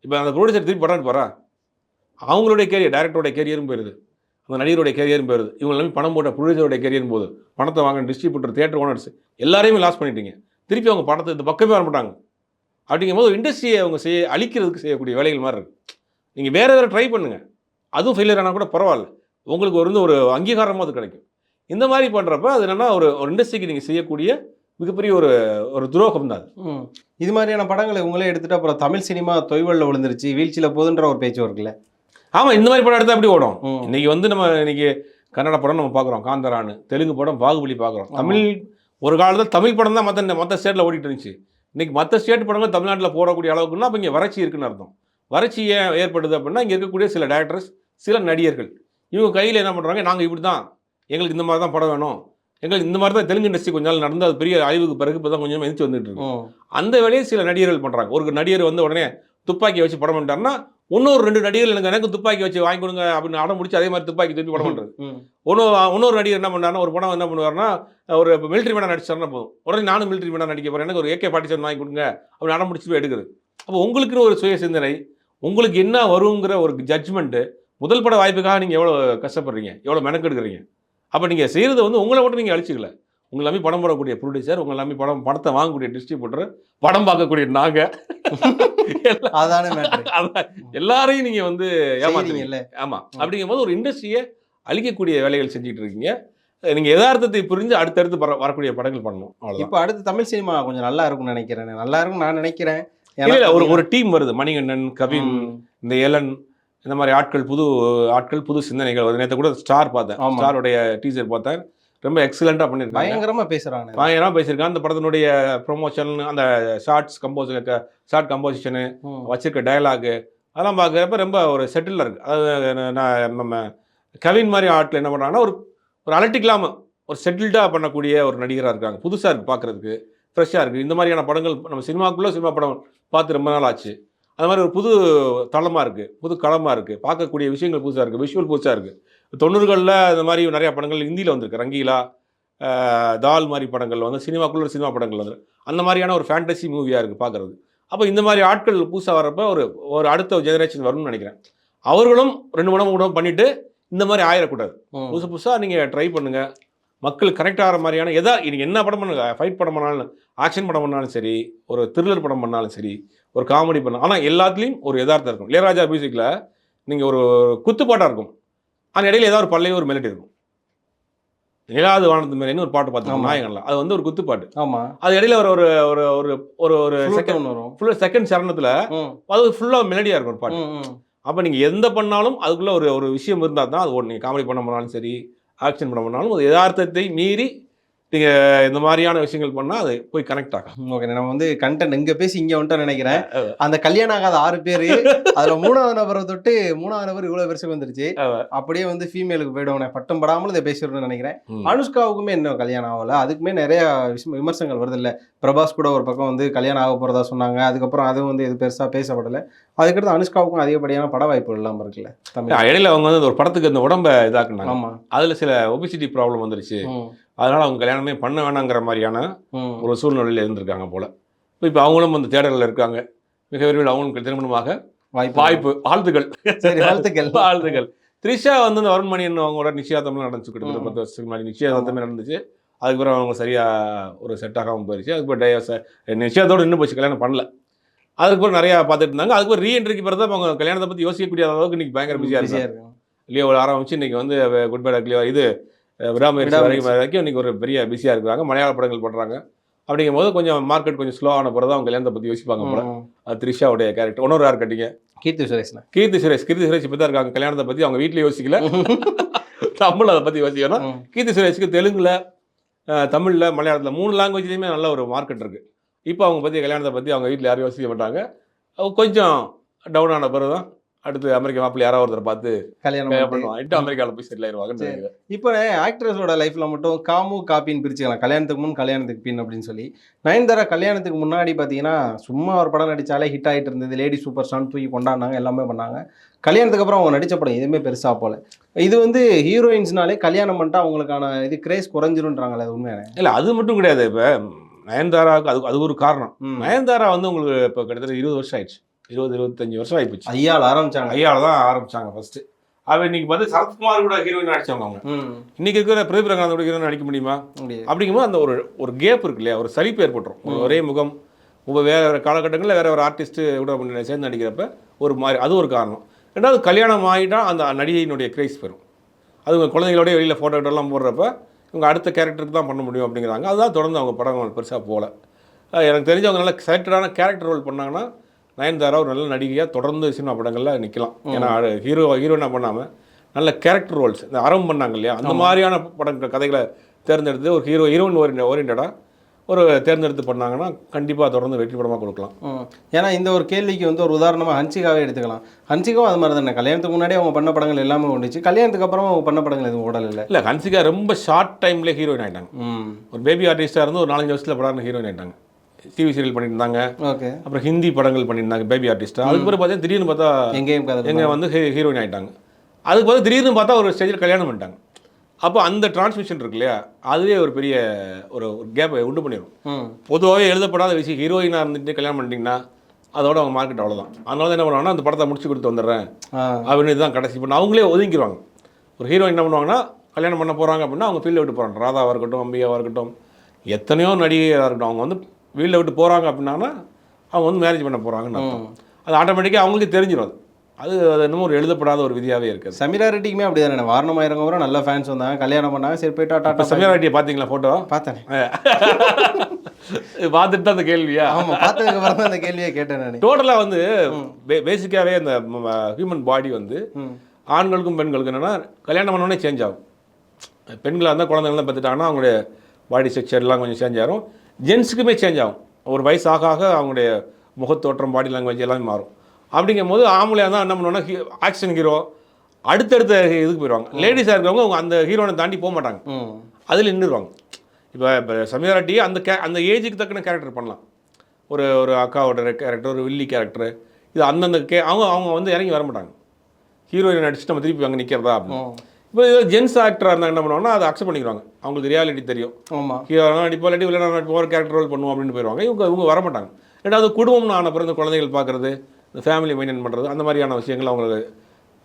இப்போ அந்த ப்ரொடியூசர் திருப்பி படம் போகிறா அவங்களுடைய கேரியர் டேரக்டருடைய கேரியரும் போயிருது. அந்த நடிகருடைய கேரியரும் போயிருது. இவங்க எல்லாமே பணம் போட்ட ப்ரொடியூசருடைய கேரியரும் போது பணத்தை வாங்க டிஸ்ட்ரிபியூட்டர் தியேட்டர் ஓனர்ஸ் எல்லாரையுமே லாஸ் பண்ணிட்டீங்க. திருப்பி அவங்க படத்தை இந்த பக்கமே வர மாட்டாங்க. அப்படிங்கும்போது இண்டஸ்ட்ரியை அவங்க செய்ய அழிக்கிறதுக்கு செய்யக்கூடிய வேலைகள் மாதிரி இருக்கு. நீங்கள் வேறு வேறு ட்ரை பண்ணுங்கள் அதுவும் ஃபெயிலியர் ஆனால் கூட பரவாயில்ல. உங்களுக்கு ஒரு வந்து ஒரு அங்கீகாரமாக அது கிடைக்கும். இந்த மாதிரி பண்ணுறப்ப அது என்னென்னா ஒரு ஒரு இண்டஸ்ட்ரிக்கு நீங்கள் செய்யக்கூடிய மிகப்பெரிய ஒரு ஒரு துரோகம் தான் அது. இது மாதிரியான படங்களை உங்களே எடுத்துகிட்டு அப்புறம் தமிழ் சினிமா தொய்வல்ல விழுந்துருச்சு. வீழ்ச்சியில் போதுன்ற ஒரு பேச்சு இருக்குல்ல ஆமாம் இந்த மாதிரி படம் எடுத்தால் எப்படி ஓடும்? இன்னைக்கு வந்து நம்ம இன்னைக்கு கன்னட படம் நம்ம பார்க்குறோம் காந்தரான்னு. தெலுங்கு படம் பாகுபலி பார்க்குறோம். தமிழ் ஒரு காலத்தில் தமிழ் படம் தான் மற்ற மற்ற ஸ்டேட்டில் ஓடிட்டு இருந்துச்சு. இன்னைக்கு மற்ற ஸ்டேட் படங்கள் தமிழ்நாட்டில் போடக்கூடிய அளவுக்குன்னா அப்போ இங்கே வறட்சி இருக்குன்னு அர்த்தம். வறட்சி ஏன் ஏற்படுது அப்படின்னா இங்கே இருக்கக்கூடிய சில டேரக்டர்ஸ் சில நடிகர்கள். இவங்க கையில் என்ன பண்ணுறாங்க நாங்கள் இப்படி தான் எங்களுக்கு இந்த மாதிரி தான் படம் வேணும். எங்களுக்கு இந்த மாதிரி தான் தெலுங்கு இண்டஸ்ட்ரி கொஞ்ச நாள் நடந்து அது பெரிய அழிவுக்கு பிறகு இப்போ தான் கொஞ்சம் எந்திரிச்சு வந்துட்டு இருக்கு. ம் அந்த வேலையை சில நடிகர்கள் பண்ணுறாங்க ஒரு நடிகர் வந்து உடனே துப்பாக்கி வச்சு படம் பண்ணிட்டாருன்னா இன்னொரு ரெண்டு நடிகர்கள் எனக்கு எனக்கு துப்பாக்கி வச்சு வாங்கி கொடுங்க அப்படின்னு அடம் முடிச்சு அதே மாதிரி துப்பாக்கி தூக்கி படம் பண்ணுறது இன்னொரு இன்னொரு நடிகர் என்ன பண்ணாருன்னா ஒரு படம் என்ன பண்ணுவாருன்னா ஒரு மிலிட்ரி மேனாக நடிச்சாருன்னா போதும். உடனே நானும் மிலிட்ரி மேனாக நடிக்க போகிறேன் எனக்கு ஒரு ஏகே ஃபார்ட்டி செவன் வாங்கி கொடுங்க அப்படின்னு அடம் முடிச்சு போய் எடுக்குது அப்போ உங்களுக்குன்னு ஒரு சுய சிந்தனை உங்களுக்கு என்ன வருங்கிற ஒரு ஜட்ஜ்மெண்ட்டு முதல் பட வாய்ப்புக்காக நீங்கள் எவ்வளோ கஷ்டப்படுறீங்க? எவ்வளோ மெனக்கெடுக்குறீங்க? அப்போ நீங்கள் செய்கிறது வந்து உங்களை மட்டும் நீங்கள் அழிச்சிக்கல. உங்களை நம்பி படம் போடக்கூடிய ப்ரொடியூசர் உங்களை நம்பி படம் படத்தை வாங்கக்கூடிய டிஸ்ட்ரிபியூட்டர் படம் பார்க்கக்கூடிய நாங்கள் அதானே எல்லாரையும் நீங்கள் வந்து ஏமாத்துறீங்க. செய்றீங்கல்ல ஆமாம் அப்படிங்கும்போது ஒரு இண்டஸ்ட்ரியை அழிக்கக்கூடிய வேலைகள் செஞ்சுட்டு இருக்கீங்க. நீங்கள் யதார்த்தத்தை புரிஞ்சு அடுத்தடுத்து வர வரக்கூடிய படங்கள் பண்ணணும். அவ்வளோதான் இப்போ அடுத்து தமிழ் சினிமா கொஞ்சம் நல்லா இருக்கும்னு நினைக்கிறேன். நல்லா இருக்கும் நான் நினைக்கிறேன். ஒரு ஒரு டீம் வருது. மணிகண்டன் கவின். இந்த ஏலன் இந்த மாதிரி ஆட்கள் புது ஆட்கள் புது சிந்தனைகள் வருது. நேற்று கூட ஸ்டார் பார்த்தேன். ஆமா. ஸ்டாருடைய டீசர் பார்த்தேன். ரொம்ப எக்ஸலண்ட்டாக பண்ணியிருக்காங்க. பயங்கரமா பேசுறாங்க. பயங்கரமாக பேசியிருக்காங்க. அந்த படத்தினுடைய ப்ரொமோஷன் அந்த ஷார்ட்ஸ் கம்போஸ் ஷார்ட் கம்போசிஷனு. வச்சிருக்க டயலாகு அதெல்லாம் பார்க்குறப்ப ரொம்ப ஒரு செட்டிலாக இருக்குது அதாவது நான் நம்ம கவின் மாதிரி ஆட்கள் என்ன பண்ணுறாங்கன்னா ஒரு ஒரு அலட்டிக் இல்லாமல் ஒரு செட்டில்டாக பண்ணக்கூடிய ஒரு நடிகராக இருக்காங்க. புதுசாக இருக்குது பார்க்குறதுக்கு. ஃப்ரெஷ்ஷாக இருக்குது இந்த மாதிரியான படங்கள் நம்ம சினிமாக்குள்ளே சினிமா படம் பார்த்து ரொம்ப நாள் ஆச்சு. அது மாதிரி ஒரு புது தளமாக இருக்குது புது களமாக இருக்குது பார்க்கக்கூடிய விஷயங்கள் புதுசாக இருக்குது விஷுவல் புதுசாக இருக்குது தொண்ணூறுகளில் இந்த மாதிரி நிறையா படங்கள் ஹிந்தியில் வந்திருக்கு. ரங்கீலா தால் மாதிரி படங்கள் வந்து சினிமாக்குள்ள ஒரு சினிமா படங்கள் வந்து அந்த மாதிரியான ஒரு ஃபேண்டசி மூவியாக இருக்குது பார்க்குறது அப்போ இந்த மாதிரி ஆட்கள் புதுசாக வர்றப்ப ஒரு ஒரு அடுத்த ஜெனரேஷன் வரும்னு நினைக்கிறேன். அவர்களும் ரெண்டு மணி மூணு பண்ணிட்டு இந்த மாதிரி ஆயிடக்கூடாது. புதுசு புதுசாக நீங்கள் ட்ரை பண்ணுங்க. மக்கள் கனெக்ட் ஆகிற மாதிரியான எதா நீங்கள் என்ன படம் பண்ணுங்க ஃபைட் படம் பண்ணாலும் ஆக்ஷன் படம் பண்ணாலும் சரி ஒரு த்ரில்லர் படம் பண்ணாலும் சரி ஒரு காமெடி பண்ண ஆனால் எல்லாத்துலேயும் ஒரு யதார்த்தம் இருக்கும். இளையராஜா மியூசிக்கில் நீங்கள் ஒரு குத்துப்பாட்டாக இருக்கும். அந்த இடையில ஏதாவது ஒரு பள்ளைய ஒரு மெலடி இருக்கும். நிலாது வானத்து மேலேன்னு ஒரு பாட்டு பார்த்துருக்கோம் ஆமா. நாயகன்ல. அது வந்து ஒரு குத்துப்பாட்டு ஆமா. அது இடையில ஒரு ஒரு ஒரு ஒரு ஒரு ஒரு செகண்ட் வரும். ஃபுல்லாக செகண்ட் சரணத்தில் அது ஃபுல்லாக மெலடியாக இருக்கும் ஒரு பாட்டு. அப்போ நீங்கள் எந்த பண்ணாலும் அதுக்குள்ளே ஒரு ஒரு விஷயம் இருந்தால் தான் அது நீங்கள் காமெடி பண்ண பண்ணாலும் சரி ஆக்ஷன் பண்ண பண்ணாலும் ஒரு யதார்த்தத்தை மீறி நீங்கள் இந்த மாதிரியான விஷயங்கள் பண்ணால் அது போய் கனெக்ட் ஆகும். ஓகே நம்ம வந்து கண்டென்ட் இங்க பேசி இங்க வந்துட்டோம் நினைக்கிறேன். அந்த கல்யாணம் ஆகாத ஆறு பேரு அதுல மூணாவது நபரை தொட்டு மூணாவது நபர் இவ்வளவு பெருசுக்கு வந்துருச்சு. அப்படியே வந்து ஃபீமேலுக்கு போயிடுவோம் பட்டம் படாமல் இதை பேசிடணும்னு நினைக்கிறேன். அனுஷ்காவுக்குமே இன்னும் கல்யாணம் ஆகல. அதுக்குமே நிறைய விமர்சனங்கள் வருது இல்ல. பிரபாஸ் கூட ஒரு பக்கம் வந்து கல்யாணம் ஆக போறதா சொன்னாங்க. அதுக்கப்புறம் அதுவும் வந்து இது பெருசா பேசப்படல. அதுக்கடுத்து அனுஷ்காவுக்கும் அதிகப்படியான பட வாய்ப்புகள் இல்லாம இருக்குல்ல தமிழ் இடையில அவங்க வந்து ஒரு படத்துக்கு இந்த உடம்ப இதாக்குனாங்க. ஆமா. அதில் சில ஒபிசிட்டி ப்ராப்ளம் வந்துருச்சு. அதனால அவங்க கல்யாணமே பண்ண வேணாங்கிற மாதிரியான. ஒரு சூழ்நிலையில் இருந்திருக்காங்க போல. இப்போ அவங்களும் அந்த தேடலில் இருக்காங்க. மிக விரைவில் அவங்களுக்கு திருமணமாக வாய்ப்பு வாய்ப்பு வாழ்த்துக்கள். சரி வாழ்த்துக்கள். வாழ்த்துக்கள். த்ரிஷா வந்து இந்த வருண்மணியன் அவங்களோட நிச்சயதார்த்தம்லாம் நடந்துச்சு கிட்டத்தட்ட. பத்து வருஷத்துக்கு முன்னாடி. நிச்சயதார்த்தமே நடந்துச்சு. அதுக்கப்புறம் அவங்க சரியா ஒரு செட் ஆகாமல் போயிடுச்சு அதுக்கப்புறம் டைவர்ஸ் நிச்சயத்தோடு நின்று போச்சு கல்யாணம் பண்ணல. அதுக்கப்புறம் நிறையா பார்த்துட்டு இருந்தாங்க. அதுக்கப்புறம் ரீஎன்ட்ரிக்கு பிறகு தான் அவங்க கல்யாணத்தை பற்றி யோசிக்கக்கூடிய அளவுக்கு இன்னைக்கு பயங்கர பிஸியாக பிஸியா இருக்காங்க. இருக்கும் லியோ ஆரம்பிச்சு இன்னைக்கு வந்து குட் பை இது விடாமுயற்சி. வரைக்கும் வரைக்கும் இன்னைக்கு ஒரு பெரிய பிஸியாக இருக்கிறாங்க. மலையாள படங்கள் பண்ணுறாங்க அப்படிங்கும் போது கொஞ்சம் மார்க்கெட் கொஞ்சம் ஸ்லோ ஆன பிறகு தான் அவங்க கல்யாணத்தை பற்றி யோசிப்பாங்க போல. அது த்ரிஷாவுடைய கேரக்டர் இன்னொரு யார் கட்டிங்க? கீர்த்தி சுரேஷ்னா கீர்த்தி சுரேஷ். கீர்த்தி சுரேஷ் இப்போ தான் இருக்காங்க. கல்யாணத்தை பற்றி அவங்க வீட்டில் யோசிக்கல. தமிழ் அதை பற்றி யோசிக்கணும். கீர்த்தி சுரேஷ்க்கு தெலுங்குல தமிழ்ல மலையாளத்தில் மூணு லாங்குவேஜ்லேயுமே நல்ல ஒரு மார்க்கெட் இருக்குது இப்போ அவங்க பற்றி கல்யாணத்தை பற்றி அவங்க வீட்டில் யாரும் யோசிக்க மாட்டாங்க. கொஞ்சம் டவுன் ஆன பிறகு தான் அடுத்து அமெரிக்க மாப்பிள்ளை யாராவது ஒருத்தர் பார்த்து கல்யாணம். பண்ணுவாங்க அமெரிக்காவில் போய் செட்டில். நினைக்கிறேன். இப்போ ஆக்ட்ரஸோட லைஃப்ல மட்டும் காமு காப்பின்னு பிரிச்சுக்கலாம். கல்யாணத்துக்கு முன் கல்யாணத்துக்கு பின் அப்படின்னு சொல்லி. நயன்தாரா கல்யாணத்துக்கு முன்னாடி பார்த்தீங்கன்னா சும்மா ஒரு படம் நடிச்சாலே ஹிட் ஆகிட்டு இருந்தது. லேடி சூப்பர் ஸ்டார் தூக்கி கொண்டாடினாங்க. எல்லாமே பண்ணாங்க. கல்யாணத்துக்கு அப்புறம் அவங்க நடிச்ச படம் எதுவுமே பெருசா போல இது வந்து ஹீரோயின்ஸ்னாலே கல்யாணம் பண்ணிட்டா அவங்களுக்கான இது கிரேஸ் குறைஞ்சிருன்றாங்களே அது உண்மையான? இல்லை அது மட்டும் கிடையாது. இப்போ நயன்தாராவுக்கு அது அது ஒரு காரணம். நயன்தாரா வந்து உங்களுக்கு இப்போ கிட்டத்தட்ட இருபது வருஷம் ஆயிடுச்சு. இருபது இருபத்தஞ்சு வருஷம் ஆயிடுச்சு ஐயால ஆரம்பிச்சாங்க. ஐயாவில் தான் ஆரம்பிச்சாங்க ஃபர்ஸ்ட் அவ இன்னைக்கு பார்த்து சரத்குமார் கூட ஹீரோயின் நடிச்சவங்க அவங்க. இன்னைக்கு இருக்கிற ரங்கநாதோட ஹீரோயின் நடிக்க முடியுமா? அப்படிங்கும்போது அந்த ஒரு ஒரு கேப் இருக்கு இல்லையா? ஒரு சலிப்பு ஏற்பட்டுரும். ஒரு முகம் இப்போ வேற வேறு காலகட்டங்களில் வேற ஒரு ஆர்டிஸ்ட்டு கூட பண்ணி சேர்ந்து நடிக்கிறப்ப ஒரு மாதிரி அது ஒரு காரணம். ரெண்டாவது கல்யாணம் ஆகிட்டா அந்த நடிகையினுடைய கிரேஸ் பெறும் அது உங்க குழந்தைகளோடய வெளியில் ஃபோட்டோ எல்லாம் போடுறப்ப இவங்க அடுத்த கேரக்டருக்கு தான் பண்ண முடியும் அப்படிங்கிறாங்க. அதுதான் தொடர்ந்து அவங்க படம் பெருசாக போகல. எனக்கு தெரிஞ்சவங்க நல்ல செலக்டடான கேரக்டர் ரோல் பண்ணாங்கன்னா நயன்தாரா ஒரு நல்ல நடிகையாக தொடர்ந்து சினிமா படங்களில் நிற்கலாம் ஏன்னா ஹீரோ ஹீரோனா பண்ணாமல் நல்ல கேரக்டர் ரோல்ஸ் இந்த அறம் பண்ணாங்க இல்லையா? அந்த மாதிரியான படங்கள் கதைகளை தேர்ந்தெடுத்து ஒரு ஹீரோ ஹீரோயின் ஓரியன் ஓரியன்டாக ஒரு தேர்ந்தெடுத்து பண்ணாங்கன்னா கண்டிப்பாக தொடர்ந்து வெற்றி படமாக கொடுக்கலாம். ஏன்னா இந்த ஒரு கேள்விக்கு வந்து ஒரு உதாரணமாக ஹன்சிகாவே எடுத்துக்கலாம். ஹன்சிகாவும் அது மாதிரி தானே? கல்யாணத்துக்கு முன்னாடி அவங்க பண்ண படங்கள் எல்லாமே ஓடிச்சு. கல்யாணத்துக்கு அப்புறம் அவங்க பண்ண படங்கள் எதுவும் ஓடல இல்லை இல்லை ஹன்சிகா ரொம்ப ஷார்ட் டைம்லேயே ஹீரோயின் ஆகிட்டாங்க ஒரு பேபி ஆர்டிஸ்டாக இருந்து ஒரு நாலஞ்சு வருஷத்தில் படம் ஹீரோயின் ஆகிட்டாங்க டிவி சீரியல் பண்ணிட்டு இருந்தாங்க ஓகே. அப்புறம் ஹிந்தி படங்கள் பண்ணியிருந்தாங்க பேபி ஆர்டிஸ்ட்டாக அதுக்கு பிறகு பார்த்தீங்கன்னா திடீர்னு பார்த்தா எங்கேயும் எங்க வந்து ஹீரோயின் ஆயிட்டாங்க. அதுக்கு பதில் திடீர்னு பார்த்தா ஒரு ஸ்டேஜில் கல்யாணம் பண்ணிட்டாங்க. அப்போ அந்த டிரான்ஸ்மிஷன் இருக்கு இல்லையா? அதுவே ஒரு பெரிய ஒரு கேப்பை உண்டு பண்ணிடும் பொதுவாகவே எழுதப்படாத விஷயம் ஹீரோயினாக இருந்துட்டு கல்யாணம் பண்ணிட்டீங்கன்னா அதோட அவங்க மார்க்கெட் அவ்வளோதான் அதனால தான் என்ன பண்ணுவாங்கன்னா அந்த படத்தை முடிச்சு கொடுத்து வந்துடுறேன் அப்படின்னு இதுதான் கடைசி. பண்ண அவங்களே ஒதுங்கிடுவாங்க ஒரு ஹீரோயின் என்ன பண்ணுவாங்கன்னா கல்யாணம் பண்ண போகிறாங்க அப்படின்னா அவங்க ஃபீல்டை விட்டு போகிறாங்க ராதாவாக இருக்கட்டும் அம்பியாவாக இருக்கட்டும் எத்தனையோ நடிகையாக இருக்கட்டும். அவங்க வந்து வீல்டை விட்டு போகிறாங்க அப்படின்னா அவங்க வந்து மேரேஜ் பண்ண போகிறாங்கன்னு அது ஆட்டோமேட்டிக்காக அவங்களுக்கு தெரிஞ்சிடும் அது. அது அது என்னமோ ஒரு எழுதப்படாத ஒரு விதியாகவே இருக்குது. சமீரா ரெட்டிக்குமே அப்படி தானே வாரணம் ஆயிரம் கூட நல்ல ஃபேன்ஸ் வந்தாங்க கல்யாணம் பண்ணாங்க சரி போயிட்டா டாட்டா சமீரா ரெட்டியை பார்த்தீங்களா ஃபோட்டோ பார்த்தேனே. பார்த்துட்டு தான் அந்த கேள்வியா? ஆமா பார்த்ததுக்கு அப்புறம் தான் அந்த கேள்வியை கேட்டேன் நான். டோட்டலாக வந்து பேசிக்காகவே இந்த ஹியூமன் பாடி வந்து ஆண்களுக்கும் பெண்களுக்கும் என்னன்னா கல்யாணம் பண்ணோடனே சேஞ்ச் ஆகும். பெண்களாக இருந்தால் குழந்தைங்களாம் பார்த்துட்டாங்கன்னா அவங்களுடைய பாடி ஸ்ட்ரக்சர்லாம் கொஞ்சம் சேஞ்ச் ஆகும் ஜென்ஸுக்குமே சேஞ்ச் ஆகும். ஒரு வயசு ஆக ஆக அவங்களுடைய முகத்தோற்றம் பாடி லாங்குவேஜ் எல்லாமே மாறும். அப்படிங்கும்போது ஆம்பளையாக இருந்தால் என்ன பண்ணுவோம்னா ஆக்ஷன் ஹீரோ அடுத்தடுத்த இதுக்கு போயிடுவாங்க லேடிஸாக இருக்கிறவங்க அவங்க அந்த ஹீரோனை தாண்டி போக மாட்டாங்க. அதில் நின்றுடுவாங்க இப்போ இப்போ சமீராட்டி அந்த கே அந்த ஏஜுக்கு தக்கன கேரக்டர் பண்ணலாம். ஒரு ஒரு அக்காவோட கேரக்டர் ஒரு வில்லி கேரக்டர் இது அந்தந்த கே அவங்க அவங்க வந்து இறங்கி வர மாட்டாங்க. ஹீரோயின் நடிச்சுட்டு நம்ம திருப்பி அங்கே நிற்கிறதா அப்படின்னு. இப்போ ஏதோ ஜென்ஸ் ஆக்டராக இருந்தால் என்ன பண்ணுவாங்கன்னா அதை அக்செப்ட் பண்ணிக்கிறாங்க அவங்களுக்கு ரியாலிட்டி தெரியும். ஆமாம் ஹீரோ நடிப்பா இல்லாட்டி வில்லனா நடிப்பா ஒரு கேரக்டர் ரோல் பண்ணுவோம் அப்படின்னு போயிடுவாங்க. இவங்க இவங்க வர மாட்டாங்க ரெண்டாவது குடும்பம்னு ஆன பிறகு குழந்தைகள் பார்க்குறது இந்த ஃபேமிலி மெயின்டைன் பண்ணுறது அந்த மாதிரியான விஷயங்கள் அவங்களுக்கு